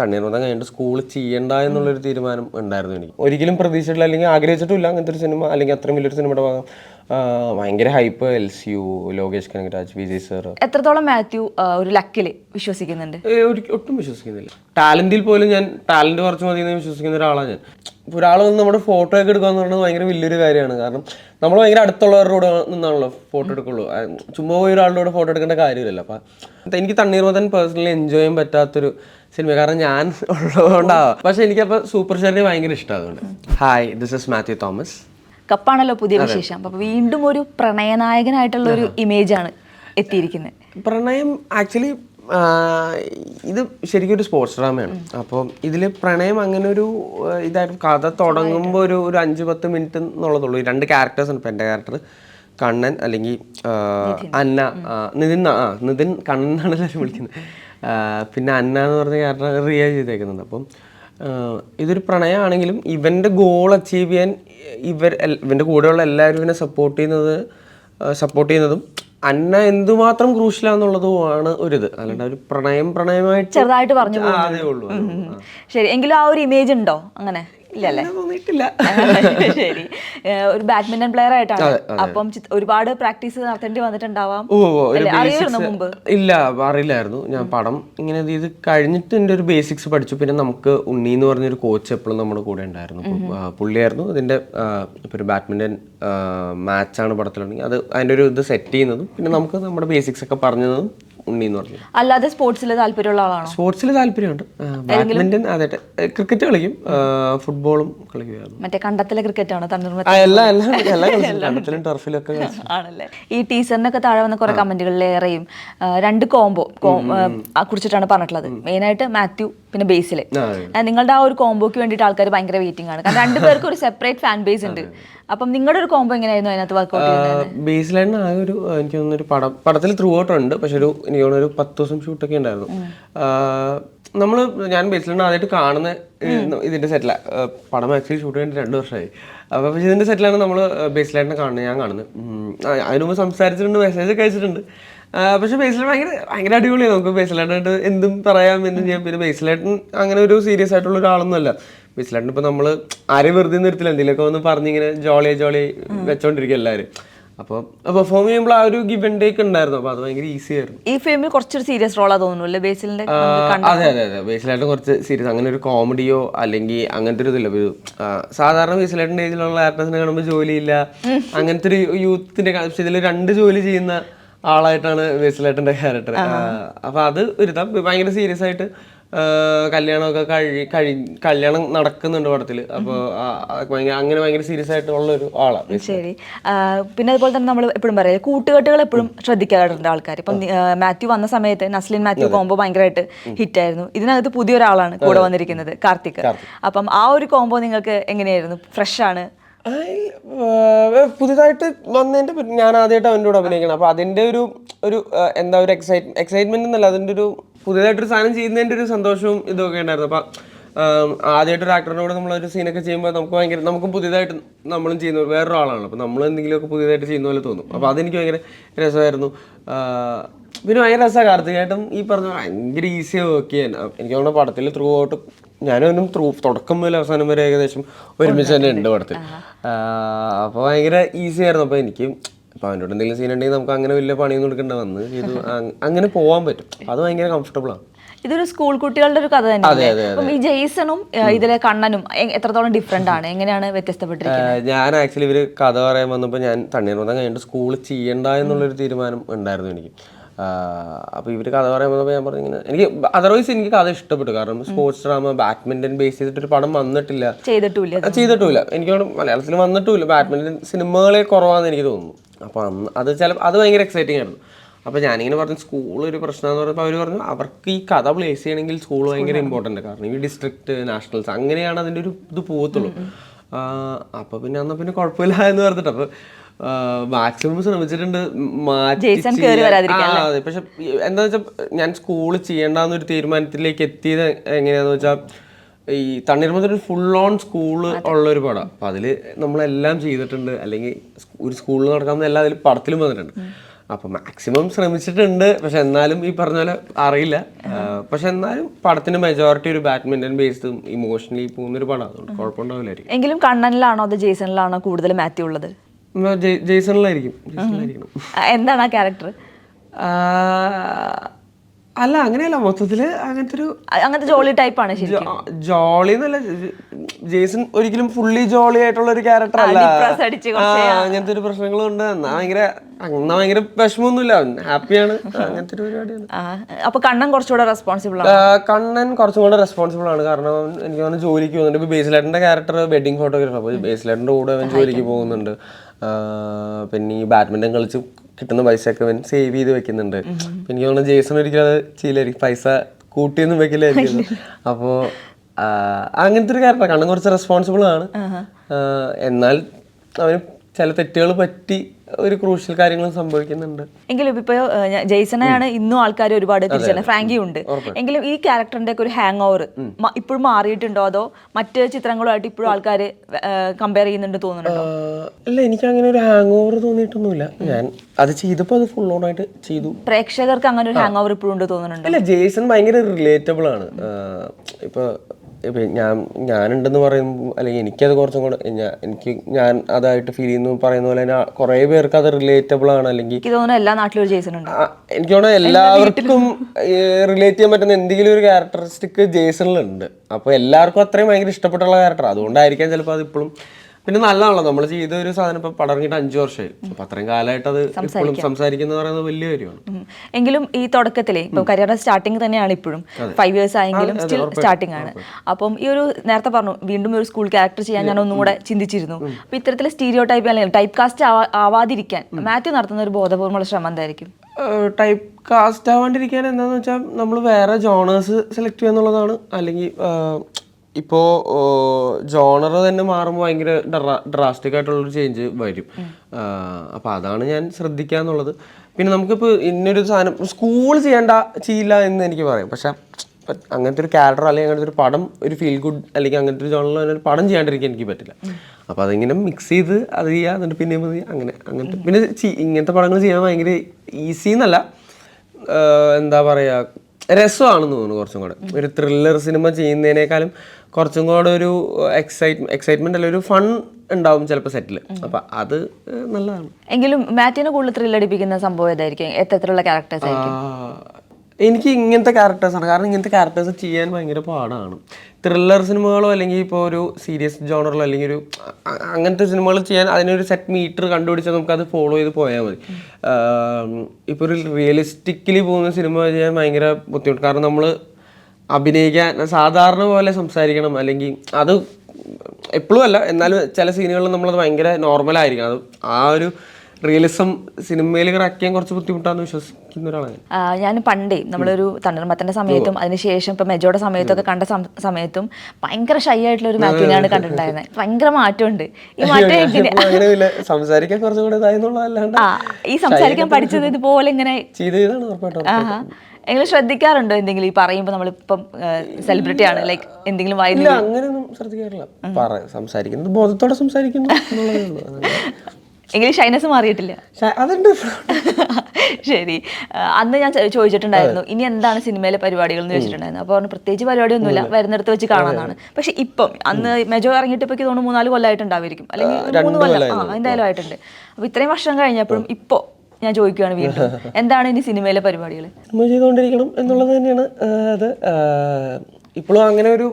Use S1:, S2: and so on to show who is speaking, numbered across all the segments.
S1: തണ്ണീർമതം കഴിഞ്ഞിട്ട് സ്കൂൾ ചെയ്യണ്ട എന്നുള്ളൊരു തീരുമാനം ഉണ്ടായിരുന്നു എനിക്ക്. ഒരിക്കലും പ്രതീക്ഷിച്ചിട്ടില്ല അല്ലെങ്കിൽ ആഗ്രഹിച്ചിട്ടില്ല അങ്ങനത്തെ ഒരു സിനിമ അല്ലെങ്കിൽ അത്രയും വലിയൊരു സിനിമയുടെ ഭാഗം. ഭയങ്കര hype L C U Lokesh Kanagaraj Vijay sir
S2: എത്രത്തോളം മാത്യു ഒരു ലക്കിൽ വിശ്വസിക്കുന്നുണ്ട്?
S1: ഒട്ടും വിശ്വസിക്കുന്നില്ല. ടാലന്റിൽ പോലും ഞാൻ ടാലന്റ് കുറച്ച് മതി എന്ന് വിശ്വസിക്കുന്ന ഒരാളാണ് ഞാൻ. ഒരാൾ വന്ന് നമ്മുടെ ഫോട്ടോ ഒക്കെ എടുക്കുക എന്ന് പറയുന്നത് ഭയങ്കര വലിയൊരു കാര്യമാണ്. കാരണം നമ്മൾ ഭയങ്കര അടുത്തുള്ളവരുടെ നിന്നാണല്ലോ ഫോട്ടോ എടുക്കുള്ളൂ. ചുമ്മാ പോയി ഒരാളുടെ കൂടെ ഫോട്ടോ എടുക്കേണ്ട കാര്യമില്ലല്ലോ. അപ്പം എനിക്ക് തണ്ണീർമതൻ പേഴ്സണലി എൻജോയ് ചെയ്യാൻ പറ്റാത്തൊരു സിനിമ. കാരണം ഞാൻ ഉള്ളതുകൊണ്ടാവാം. പക്ഷെ എനിക്കപ്പോൾ സൂപ്പർ സ്റ്റാറിനെ ഭയങ്കര ഇഷ്ടമായതുകൊണ്ട് hi this is Mathew Thomas
S2: കപ്പാണല്ലോ പുതിയ വിശേഷം. അപ്പൊ വീണ്ടും ഒരു പ്രണയനായകനായിട്ടുള്ള ഒരു ഇമേജ് ആണ് എത്തിയിരിക്കുന്നത്
S1: പ്രണയം ആക്ച്വലി ഇത് ശരിക്കും ഒരു സ്പോർട്സ് ഡ്രാമയാണ്. അപ്പോൾ ഇതിൽ പ്രണയം അങ്ങനെ ഒരു ഇതായിട്ട് കഥ തുടങ്ങുമ്പോൾ ഒരു ഒരു അഞ്ച് പത്ത് മിനിറ്റ് എന്നുള്ളതുള്ളൂ. ഈ രണ്ട് ക്യാരക്ടേഴ്സ് ഉണ്ട്. ഇപ്പം എന്റെ ക്യാരക്ടർ കണ്ണൻ അല്ലെങ്കിൽ അന്ന നിതിൻ ആ നിതിൻ കണ്ണൻ എന്നാണ് എല്ലാവരും വിളിക്കുന്നത്. പിന്നെ അന്ന എന്ന് പറഞ്ഞ കാരണം റിയ ചെയ്തേക്കുന്നുണ്ട് അപ്പം ഇതൊരു പ്രണയമാണെങ്കിലും ഇവന്റെ ഗോൾ അച്ചീവ് ചെയ്യാൻ ഇവർ ഇവന്റെ കൂടെയുള്ള എല്ലാവരും ഇവനെ സപ്പോർട്ട് ചെയ്യുന്നത് സപ്പോർട്ട് ചെയ്യുന്നതും അന്ന എന്തുമാത്രം ക്രൂഷ്യലാന്നുള്ളതുമാണ് ഒരിത്. അല്ലാണ്ട് ഒരു പ്രണയം പ്രണയമായിട്ട്
S2: ചെറുതായിട്ട് പറഞ്ഞു
S1: അതേ ഉള്ളൂ.
S2: ശരി എങ്കിലും ആ ഒരു ഇമേജ് ഉണ്ടോ അങ്ങനെ? ഇല്ലല്ലേ?
S1: തോന്നിയിട്ടില്ല.
S2: ശരി. ഒരു ബാഡ്മിന്റൺ പ്ലെയർ ആയിട്ടാണ്. അപ്പം ഒരുപാട് പ്രാക്ടീസ് നടത്തേണ്ടി വന്നിട്ടുണ്ടാവാം? അറിയായിരുന്നോ മുമ്പ്?
S1: ഇല്ല അറിയില്ലായിരുന്നു. ഞാൻ പടം ഇങ്ങനെ ഇത് ഇത് കഴിഞ്ഞിട്ട് എന്റെ ഒരു ബേസിക്സ് പഠിച്ചു. പിന്നെ നമുക്ക് ഉണ്ണി എന്ന് പറഞ്ഞൊരു കോച്ച് എപ്പോഴും നമ്മുടെ കൂടെ ഉണ്ടായിരുന്നു. പുള്ളിയായിരുന്നു. ഇതിന്റെ ഇപ്പോൾ ഒരു ബാഡ്മിന്റൺ മാച്ചാണ് പടത്തിലുണ്ടെങ്കിൽ അത് അതിന്റെ ഒരു ഇത് സെറ്റ് ചെയ്യുന്നതും പിന്നെ നമുക്ക് നമ്മുടെ ബേസിക്സ് ഒക്കെ പറഞ്ഞു തന്നതും ഉണ്ണി എന്ന് പറഞ്ഞു.
S2: അല്ലാതെ സ്പോർട്സിൽ താല്പര്യമുള്ള ആളാണോ?
S1: സ്പോർട്സിൽ താല്പര്യമുണ്ട്. ബാഡ്മിന്റൺ അതെ ക്രിക്കറ്റ് കളിക്കും. ഫുട്ബോളും കളിക്കുമായിരുന്നു.
S2: മറ്റേ കണ്ടത്തിലെ ക്രിക്കറ്റ് ആണ്
S1: കണ്ടത്തിലും ടർഫിലും ഒക്കെ
S2: ആണല്ലേ. ഈ ടീച്ചറിനൊക്കെ താഴെ വന്ന കുറെ കമന്റുകളിൽ ഏറെയും രണ്ട് കോംബോ കുറിച്ചിട്ടാണ് പറഞ്ഞിട്ടുള്ളത്. മെയിനായിട്ട് മാത്യു പിന്നെ ബേസിൽ നിങ്ങളുടെ ആ ഒരു കോംബോക്ക് വേണ്ടിയിട്ട് ആൾക്കാർ ഭയങ്കര വെയിറ്റിംഗ് ആണ്. കാരണം രണ്ടുപേർക്കും ഒരു സെപ്പറേറ്റ് ഫാൻ ബേസ് ഉണ്ട്. അപ്പം നിങ്ങളുടെ ഒരു കോംബോ എങ്ങനെയായിരുന്നു അതിനകത്ത് വർക്ക്ഔട്ട്
S1: ബേസ് ലൈൻ ആകെ ഒരു എനിക്ക് തോന്നുന്നു ഒരു പടം പടത്തിൽ ത്രൂ ഔട്ട് ഉണ്ട്. പക്ഷെ ഒരു എനിക്ക് തോന്നുന്നു ഒരു പത്ത് ദിവസം ഷൂട്ടൊക്കെ ഉണ്ടായിരുന്നു. നമ്മൾ ഞാൻ ബേസ് ലൈൻ ആദ്യമായിട്ട് കാണുന്ന ഇതിന്റെ ഇതിന്റെ സെറ്റില പടം ആക്ച്വലി ഷൂട്ട് ചെയ്തിട്ട് രണ്ട് വർഷമായി. അപ്പോൾ പക്ഷേ ഇതിന്റെ സെറ്റിലാണ് നമ്മൾ ബേസ് ലൈനെ കാണുന്നത് ഞാൻ കാണുന്നത്. അതിനു മുമ്പ് സംസാരിച്ചിട്ടുണ്ട് മെസ്സേജ് ഒക്കെ അയച്ചിട്ടുണ്ട്. പക്ഷെ ലൈൻ ഭയങ്കര ഭയങ്കര അടിപൊളിയാണ് നമുക്ക് ബേസിലേട്ടായിട്ട് എന്തും പറയാം എന്തും ചെയ്യാം. പിന്നെ ബേസിലേട്ടൻ അങ്ങനെ ഒരു സീരിയസ് ആയിട്ടുള്ള ഒരാളൊന്നുമല്ല. ബേസിലേട്ടൻ ഇപ്പൊ നമ്മൾ ആരെയും വെറുതെ നിർത്തില്ല. എന്തെങ്കിലുമൊക്കെ ഒന്ന് പറഞ്ഞിങ്ങനെ ജോളി ജോളി വെച്ചോണ്ടിരിക്കും എല്ലാവരും അപ്പോൾ പെർഫോം ചെയ്യുമ്പോൾ ആ ഒരു ഗിവ് ആൻഡ് ടേക്ക് ഉണ്ടായിരുന്നു. അപ്പോൾ അത് ഭയങ്കര ഈസി ആയിരുന്നു.
S2: ഈ ഫിലിമിൽ കുറച്ചൊരു സീരിയസ് റോളാ തോന്നുന്നു ബേസിലിന്റെ
S1: അതെ അതെ അതെ. ബേസിലായിട്ട് കുറച്ച് സീരിയസ് അങ്ങനെ ഒരു കോമഡിയോ അല്ലെങ്കിൽ അങ്ങനത്തെ ഒരു ഇതില്ല ഒരു സാധാരണ ബേസിലായിട്ടിന്റെ ഏജിലുള്ള ആക്ടേഴ്സിനെ കാണുമ്പോൾ ജോലിയില്ല. അങ്ങനത്തെ ഒരു യൂത്തിന്റെ പക്ഷെ ഇതിൽ രണ്ട് ജോലി ചെയ്യുന്ന ആളായിട്ടാണ് ബേസിലായിട്ടിന്റെ ക്യാരക്ടർ അപ്പൊ അത് ഒരു ഭയങ്കര സീരിയസ് ആയിട്ട് കല്യാണമൊക്കെ കഴി കഴി കല്യാണം നടക്കുന്നുണ്ട് പടത്തിൽ. അപ്പോൾ അങ്ങനെ ഭയങ്കര സീരിയസ് ആയിട്ടുള്ള ഒരു ആളാണ്
S2: ശരി. പിന്നെ അതുപോലെ തന്നെ നമ്മൾ എപ്പോഴും പറയാം കൂട്ടുകെട്ടുകൾ എപ്പോഴും ശ്രദ്ധിക്കാറുണ്ട് ആൾക്കാർ ഇപ്പം മാത്യു വന്ന സമയത്ത് നസ്ലിൻ മാത്യു കോംബോ ഭയങ്കരമായിട്ട് ഹിറ്റ് ആയിരുന്നു ഇതിനകത്ത് പുതിയൊരാളാണ് കൂടെ വന്നിരിക്കുന്നത് കാർത്തിക്. അപ്പം ആ ഒരു കോംബോ നിങ്ങൾക്ക് എങ്ങനെയായിരുന്നു? ഫ്രഷ് ആണ്
S1: പുതിയതായിട്ട്. വന്നതിന്റെ ഞാൻ ആദ്യമായിട്ട് അവന്റെ കൂടെ അഭിനയിക്കണം. അപ്പൊ അതിന്റെ ഒരു ഒരു എന്താ ഒരു എക്സൈറ്റ് എക്സൈറ്റ്മെന്റ് എന്നല്ല അതിന്റെ ഒരു പുതിയതായിട്ടൊരു സാധനം ചെയ്യുന്നതിന്റെ ഒരു സന്തോഷവും ഇതൊക്കെ ഉണ്ടായിരുന്നു. അപ്പം ആദ്യമായിട്ട് ഒരു ആക്ടറിനോട് കൂടെ നമ്മളൊരു സീനൊക്കെ ചെയ്യുമ്പോൾ നമുക്ക് ഭയങ്കര നമുക്കും പുതിയതായിട്ട് നമ്മളും ചെയ്യുന്ന ഒരു അപ്പം നമ്മൾ എന്തെങ്കിലുമൊക്കെ പുതിയതായിട്ട് ചെയ്യുന്ന പോലെ തോന്നും. അപ്പോൾ അതെനിക്ക് ഭയങ്കര രസമായിരുന്നു. പിന്നെ ഭയങ്കര രസമാണ് കാർത്തികമായിട്ടും ഈ പറഞ്ഞ ഭയങ്കര ഈസി വർക്ക് ചെയ്യാൻ എനിക്ക് തോന്നുന്ന പടത്തിൽ ത്രൂ ഔട്ട് ഞാനും ത്രൂ തുടക്കം മുതൽ അവസാനം വരെ ഏകദേശം ഒരുമിച്ച് തന്നെ ഉണ്ട് പടത്തിൽ അപ്പോൾ ഭയങ്കര ഈസി ആയിരുന്നു. അപ്പോൾ എനിക്ക് അപ്പോൾ അവന്റെ എന്തെങ്കിലും സീൻ ഉണ്ടെങ്കിൽ നമുക്ക് അങ്ങനെ വലിയ പണിയൊന്നും എടുക്കേണ്ട. വന്ന് ചെയ്തു അങ്ങനെ പോകാൻ പറ്റും. അത് ഭയങ്കര കംഫർട്ടബിൾ ആണ്
S2: ഇതൊരു സ്കൂൾ കുട്ടികളുടെ ഒരു കഥ തന്നെ അപ്പം ഈ ജെയ്സണും ഇതിലെ കണ്ണനും എത്രത്തോളം ഡിഫറെന്റ് ആണ്? എങ്ങനെയാണ് വ്യത്യസ്തപ്പെട്ടിരിക്കുന്നത്?
S1: ഞാൻ ആക്ച്വലി ഇവർ കഥ പറയാൻ വന്നപ്പോൾ ഞാൻ തണ്ണീർമതം കഴിഞ്ഞിട്ട് സ്കൂൾ ചെയ്യണ്ട എന്നുള്ളൊരു തീരുമാനം ഉണ്ടായിരുന്നു എനിക്ക്. അപ്പോൾ ഇവർ കഥ പറയാൻ വന്നപ്പോൾ ഞാൻ പറഞ്ഞു ഇങ്ങനെ എനിക്ക് അതർവൈസ് എനിക്ക് കഥ ഇഷ്ടപ്പെട്ടു. കാരണം സ്പോർട്സ് ഡ്രാമ ബാഡ്മിന്റൺ ബേസ് ചെയ്തിട്ടൊരു പടം വന്നിട്ടില്ല.
S2: ചെയ്തിട്ടില്ല
S1: ചെയ്തിട്ടില്ല എനിക്ക് മലയാളത്തിൽ വന്നിട്ടില്ല ബാഡ്മിന്റൺ സിനിമകളെ കുറവാണെന്ന് എനിക്ക് തോന്നുന്നു. അപ്പോൾ അന്ന് അത് ചില അത് ഭയങ്കര എക്സൈറ്റിംഗ് ആയിരുന്നു. അപ്പോൾ ഞാനിങ്ങനെ പറഞ്ഞു സ്കൂൾ ഒരു പ്രശ്നമെന്ന് പറഞ്ഞപ്പോൾ അവർ പറഞ്ഞു അവർക്ക് ഈ കഥ പ്ലേസ് ചെയ്യണമെങ്കിൽ സ്കൂൾ ഭയങ്കര ഇമ്പോർട്ടന്റ് കാരണം ഈ ഡിസ്ട്രിക്ട് നാഷണൽസ് അങ്ങനെയാണ് അതിന്റെ ഒരു ഇത് പോകത്തുള്ളൂ. അപ്പോൾ പിന്നെ അന്ന് പിന്നെ കുഴപ്പമില്ല എന്ന് പറഞ്ഞിട്ട് അപ്പോൾ മാക്സിമം ശ്രമിച്ചിട്ടുണ്ട് മാറ്റി പക്ഷെ എന്താ വെച്ചാൽ ഞാൻ സ്കൂൾ ചെയ്യേണ്ടെന്നൊരു തീരുമാനത്തിലേക്ക് എത്തിയത് എങ്ങനെയാന്ന് വെച്ചാൽ ഈ തണ്ണീർമത്തിൽ ഫുൾ ഓൺ സ്കൂൾ ഉള്ള ഒരു പടം. അപ്പൊ അതിൽ നമ്മളെല്ലാം ചെയ്തിട്ടുണ്ട്. അല്ലെങ്കിൽ ഒരു സ്കൂളിൽ നടക്കാവുന്ന എല്ലാം അതിൽ പടത്തിലും വന്നിട്ടുണ്ട്. അപ്പൊ മാക്സിമം ശ്രമിച്ചിട്ടുണ്ട്. പക്ഷെ എന്നാലും ഈ പറഞ്ഞ പോലെ അറിയില്ല. പക്ഷെ എന്നാലും പടത്തിന്റെ മെജോറിറ്റി ഒരു ബാഡ്മിന്റൺ ബേസ്ഡും ഇമോഷണലി പോകുന്നൊരു പടം. അതുകൊണ്ട് കുഴപ്പമുണ്ടാവില്ലായിരിക്കും.
S2: എങ്കിലും കണ്ണനിലാണോ അതോ ജേസണിലാണോ കൂടുതൽ മാത്യു ഉള്ളത്?
S1: ജെയ്സണിലായിരിക്കണം
S2: എന്താണ് ആ ക്യാരക്ടർ
S1: അല്ല അങ്ങനെയല്ല മൊത്തത്തിൽ അങ്ങനത്തെ ഒരു
S2: അങ്ങനത്തെ ജോളി ടൈപ്പാണ് ശരിക്കും.
S1: ജോളി എന്നല്ല ജേസൺ ഒരിക്കലും ഫുള്ളി ജോളി ആയിട്ടുള്ള ഒരു ക്യാരക്ടർ അല്ല.
S2: depress അടിച്ച്
S1: ആ, അങ്ങനത്തെ ഒരു പ്രശ്നങ്ങളും ഉണ്ട് എന്നാ ഭയങ്കര എന്നാ ഭയങ്കര വിഷമമൊന്നുമില്ല. ഹാപ്പിയാണ് അങ്ങനത്തെ ഒരു പരിപാടിയാണ്.
S2: ആ, അപ്പൊ കണ്ണൻ കുറച്ചുകൂടെ റെസ്പോൺസിബിൾ ആണ്.
S1: ആ, കണ്ണൻ കുറച്ചും കൂടെ റെസ്പോൺസിബിൾ ആണ്. കാരണം എനിക്ക് തോന്നുന്നു ജോലിക്ക് പോകുന്നുണ്ട്. ഇപ്പൊ ബേസിലേട്ടന്റെ ക്യാരക്ടർ വെഡിങ് ഫോട്ടോഗ്രാഫർ അപ്പോൾ ബേസിലേട്ടന്റെ കൂടെ അവൻ ജോലിക്ക് പോകുന്നുണ്ട്. ആ, പിന്നെ ഈ ബാഡ്മിന്റൺ കളിച്ച് കിട്ടുന്ന പൈസയൊക്കെ അവൻ സേവ് ചെയ്ത് വെക്കുന്നുണ്ട്. എനിക്ക് തോന്നുന്നു ജേസൺ ഒരിക്കലും അത് ചെയ്യില്ലായിരിക്കും. പൈസ കൂട്ടിയൊന്നും വെക്കില്ലായിരിക്കും അപ്പോൾ അങ്ങനത്തെ ഒരു ക്യാരക്ടർ കണ്ണൻ കുറച്ച് റെസ്പോൺസിബിൾ ആണ്. എന്നാൽ അവന് ചില തെറ്റുകൾ പറ്റി ഒരു ക്രൂഷ്യൽ കാര്യങ്ങളും സംഭവിക്കുന്നുണ്ട്.
S2: എങ്കിലും ഇപ്പൊ ജയ്സനെയാണ് ഇന്നും ആൾക്കാർ ഒരുപാട് തിരിച്ചറിയുന്നത് ഫ്രാങ്കി ഉണ്ട്. എങ്കിലും ഈ ക്യാരക്ടറിന്റെ ഒക്കെ ഒരു ഹാങ് ഓവർ ഇപ്പോഴും മാറിയിട്ടുണ്ടോ? അതോ മറ്റ് ചിത്രങ്ങളുമായിട്ട് ഇപ്പോഴും ആൾക്കാർ കമ്പയർ ചെയ്യുന്നുണ്ട് തോന്നുന്നുണ്ടോ?
S1: അല്ല എനിക്ക് അങ്ങനെ ഒരു ഹാങ് ഓവർ തോന്നിയിട്ടൊന്നുമില്ല ഞാൻ അത് ചെയ്തപ്പോൾ അത് ഫുൾ ഓൺ ആയിട്ട് ചെയ്തു.
S2: പ്രേക്ഷകർക്ക് അങ്ങനെ ഒരു ഹാങ് ഓവർ ഇപ്പോഴും ഉണ്ട് തോന്നുന്നുണ്ടോ?
S1: അല്ല ജെയ്സൺ ഭയങ്കര റിലേറ്റബിൾ ആണ്. ഇപ്പൊ ഞാൻ ഞാനുണ്ടെന്ന് പറയുമ്പോൾ അല്ലെങ്കിൽ എനിക്കത് കുറച്ചും കൂടെ എനിക്ക് ഞാൻ അതായിട്ട് ഫീൽ ചെയ്യുന്നു പറയുന്ന പോലെ തന്നെ കുറേ പേർക്ക് അത് റിലേറ്റബിൾ ആണ്. അല്ലെങ്കിൽ
S2: എനിക്ക് തോന്നുന്നു എല്ലാ നാട്ടിലും ജേസൺ ഉണ്ട്.
S1: എനിക്ക് തോന്നുന്നു എല്ലാവർക്കും റിലേറ്റ് ചെയ്യാൻ പറ്റുന്ന എന്തെങ്കിലും ഒരു ക്യാരക്ടറിസ്റ്റിക് ജേസണിലുണ്ട് അപ്പോൾ എല്ലാവർക്കും അത്രയും ഭയങ്കര ഇഷ്ടപ്പെട്ടുള്ള ക്യാരക്ടർ അതുകൊണ്ടായിരിക്കാം ചിലപ്പോൾ അത് ഇപ്പോഴും പിന്നെ നല്ലതാണല്ലോ. നമ്മൾ ചെയ്ത ഒരു സാധനം ഇപ്പൊ പടർന്നിട്ട് അഞ്ചു വർഷമായി. അപ്പൊ അത്രയും കാലമായിട്ട് അത് ഇപ്പോഴും സംസാരിക്കുന്ന പറയുന്നത് വലിയ കാര്യമാണ്.
S2: എങ്കിലും ഈ തുടക്കത്തിലെ ഇപ്പൊ കരിയറിന്റെ സ്റ്റാർട്ടിങ് തന്നെയാണ് ഇപ്പോഴും. ഫൈവ് ഇയേഴ്സ് ആയെങ്കിലും സ്റ്റിൽ സ്റ്റാർട്ടിംഗ് ആണ്. അപ്പം ഈ ഒരു നേരത്തെ പറഞ്ഞു വീണ്ടും ഒരു സ്കൂൾ ക്യാരക്ടർ ചെയ്യാൻ ഞാൻ ഒന്നും കൂടെ ചിന്തിച്ചിരുന്നു. അപ്പൊ ഇത്തരത്തിലെ സ്റ്റീരിയോ ടൈപ്പ് അല്ലെങ്കിൽ ടൈപ്പ് കാസ്റ്റ് ആവാതിരിക്കാൻ മാത്യു നടത്തുന്ന ഒരു ബോധപൂർവമുള്ള ശ്രമം എന്തായിരിക്കും?
S1: ടൈപ്പ് കാസ്റ്റ് ആവാണ്ടിരിക്കാൻ എന്താണെന്ന് വെച്ചാൽ നമ്മൾ വേറെ ജോണേഴ്സ് സെലക്ട് ചെയ്യുക എന്നുള്ളതാണ്. അല്ലെങ്കിൽ ഇപ്പോൾ ജോണർ തന്നെ മാറുമ്പോൾ ഭയങ്കര ഡ്രാസ്റ്റിക് ആയിട്ടുള്ളൊരു ചേഞ്ച് വരും. അപ്പോൾ അതാണ് ഞാൻ ശ്രദ്ധിക്കുക എന്നുള്ളത്. പിന്നെ നമുക്കിപ്പോൾ ഇന്നൊരു സാധനം സ്കൂൾ ചെയ്യേണ്ട ചെയ്യില്ല എന്ന് എനിക്ക് പറയാം. പക്ഷെ അങ്ങനത്തെ ഒരു ക്യാരക്ടർ അല്ലെങ്കിൽ അങ്ങനത്തെ ഒരു പടം ഒരു ഫീൽ ഗുഡ് അല്ലെങ്കിൽ അങ്ങനത്തെ ഒരു ജോണറിൽ അങ്ങനെ ഒരു പടം ചെയ്യാണ്ടിരിക്കാൻ എനിക്ക് പറ്റില്ല. അപ്പോൾ അതിങ്ങനെ മിക്സ് ചെയ്ത് അത് ചെയ്യുക എന്നിട്ട് പിന്നെയും മതി അങ്ങനെ അങ്ങനത്തെ. പിന്നെ ഇങ്ങനത്തെ പടങ്ങൾ ചെയ്യാൻ ഭയങ്കര ഈസി എന്നല്ല. എന്താ പറയുക രസമാണെന്ന് തോന്നുന്നു കുറച്ചും കൂടെ. ഒരു ത്രില്ലർ സിനിമ ചെയ്യുന്നതിനേക്കാളും കുറച്ചും കൂടെ ഒരു എക്സൈറ്റ് എക്സൈറ്റ്മെന്റ് അല്ല ഒരു ഫൺ ഉണ്ടാവും ചിലപ്പോൾ സെറ്റിൽ അപ്പൊ അത് നല്ലതാണ്.
S2: എങ്കിലും മാറ്റിനെ കൂടുതൽ ത്രില്ലടിപ്പിക്കുന്ന സംഭവം ഏതായിരിക്കും? എത്തരത്തിലുള്ള ക്യാരക്ടേഴ്സ് ആയിരിക്കും.
S1: എനിക്ക് ഇങ്ങനത്തെ ക്യാരക്ടേഴ്സാണ് കാരണം ഇങ്ങനത്തെ ക്യാരക്ടേഴ്സ് ചെയ്യാൻ ഭയങ്കര പാടാണ്. ത്രില്ലർ സിനിമകളോ അല്ലെങ്കിൽ ഇപ്പോൾ ഒരു സീരിയസ് ജോണറിലോ അല്ലെങ്കിൽ ഒരു അങ്ങനത്തെ സിനിമകൾ ചെയ്യാൻ അതിനൊരു സെറ്റ് മീറ്റർ കണ്ടുപിടിച്ചാൽ നമുക്കത് ഫോളോ ചെയ്ത് പോയാൽ മതി. ഇപ്പോൾ ഒരു റിയലിസ്റ്റിക്കലി പോകുന്ന സിനിമ ചെയ്യാൻ ഭയങ്കര ബുദ്ധിമുട്ട്. കാരണം നമ്മൾ അഭിനയിക്കാൻ സാധാരണ പോലെ സംസാരിക്കണം അല്ലെങ്കിൽ അത് എപ്പോഴും അല്ല. എന്നാലും ചില സീനുകളിൽ നമ്മളത് ഭയങ്കര നോർമലായിരിക്കും അത് ആ ഒരു റിയലിസം സിനിമയിൽ ക്രാക്ക് ചെയ്യാൻ കുറച്ച് ബുദ്ധിമുട്ടാന്ന് വിശ്വസിക്കുന്ന ഒരാളാണ് ഞാൻ.
S2: പണ്ടേ നമ്മളൊരു തണ്ണീർമത്തന്റെ സമയത്തും അതിനുശേഷം ഇപ്പൊ മെജോയുടെ സമയത്തൊക്കെ കണ്ട സമയത്തും ഭയങ്കര ഷൈ ആയിട്ടുള്ള ഒരു മാറ്റിനാണ് കണ്ടിട്ടുണ്ടായിരുന്നത് ഭയങ്കര മാറ്റമുണ്ട്. ഈ മാറ്റം.
S1: സംസാരിക്കാൻ കുറച്ചും കൂടെ
S2: ഈ സംസാരിക്കാൻ പഠിച്ചത് ഇതുപോലെ ഇങ്ങനെ
S1: ഉറപ്പായിട്ടും
S2: എങ്കിലും ശ്രദ്ധിക്കാറുണ്ടോ എന്തെങ്കിലും? ഈ പറയുമ്പോൾ നമ്മളിപ്പം സെലിബ്രിറ്റി ആണ് ലൈക്ക് എന്തെങ്കിലും വായി
S1: ഇല്ല അങ്ങനെയൊന്നും ശ്രദ്ധിക്കാറില്ല. പറ സംസാരിക്കുന്നത് ബോധത്തോടെ സംസാരിക്കുന്നു
S2: എങ്കിലും ഷൈനസ് മാറിയിട്ടില്ല.
S1: അതുണ്ട്.
S2: ശരി. അന്ന് ഞാൻ ചോദിച്ചിട്ടുണ്ടായിരുന്നു ഇനി എന്താണ് സിനിമയിലെ പരിപാടികൾ എന്ന് ചോദിച്ചിട്ടുണ്ടായിരുന്നു. അപ്പോൾ പറഞ്ഞു പ്രത്യേകിച്ച് പരിപാടിയൊന്നുമില്ല വരുന്നിടത്ത് വെച്ച് കാണാമെന്നാണ് പക്ഷെ ഇപ്പം അന്ന് മെജോ ഇറങ്ങിയിട്ട് ഇപ്പൊ എനിക്ക് തോന്നുന്നു മൂന്നാൽ കൊല്ലമായിട്ടുണ്ടാവായിരിക്കും അല്ലെങ്കിൽ മൂന്ന് കൊല്ലം. ആ എന്തായാലും ആയിട്ടുണ്ട്. അപ്പോൾ ഇത്രയും വർഷം കഴിഞ്ഞപ്പോഴും ഇപ്പോ ഞാൻ ചോദിക്കുകയാണ് വീണ്ടും. എന്താണ് ഇനി സിനിമയിലെ പരിപാടികൾ
S1: നമ്മൾ ചെയ്തുകൊണ്ടിരിക്കണം എന്നുള്ളത് തന്നെയാണ് അത് ഇപ്പോഴും അങ്ങനെ ഒരു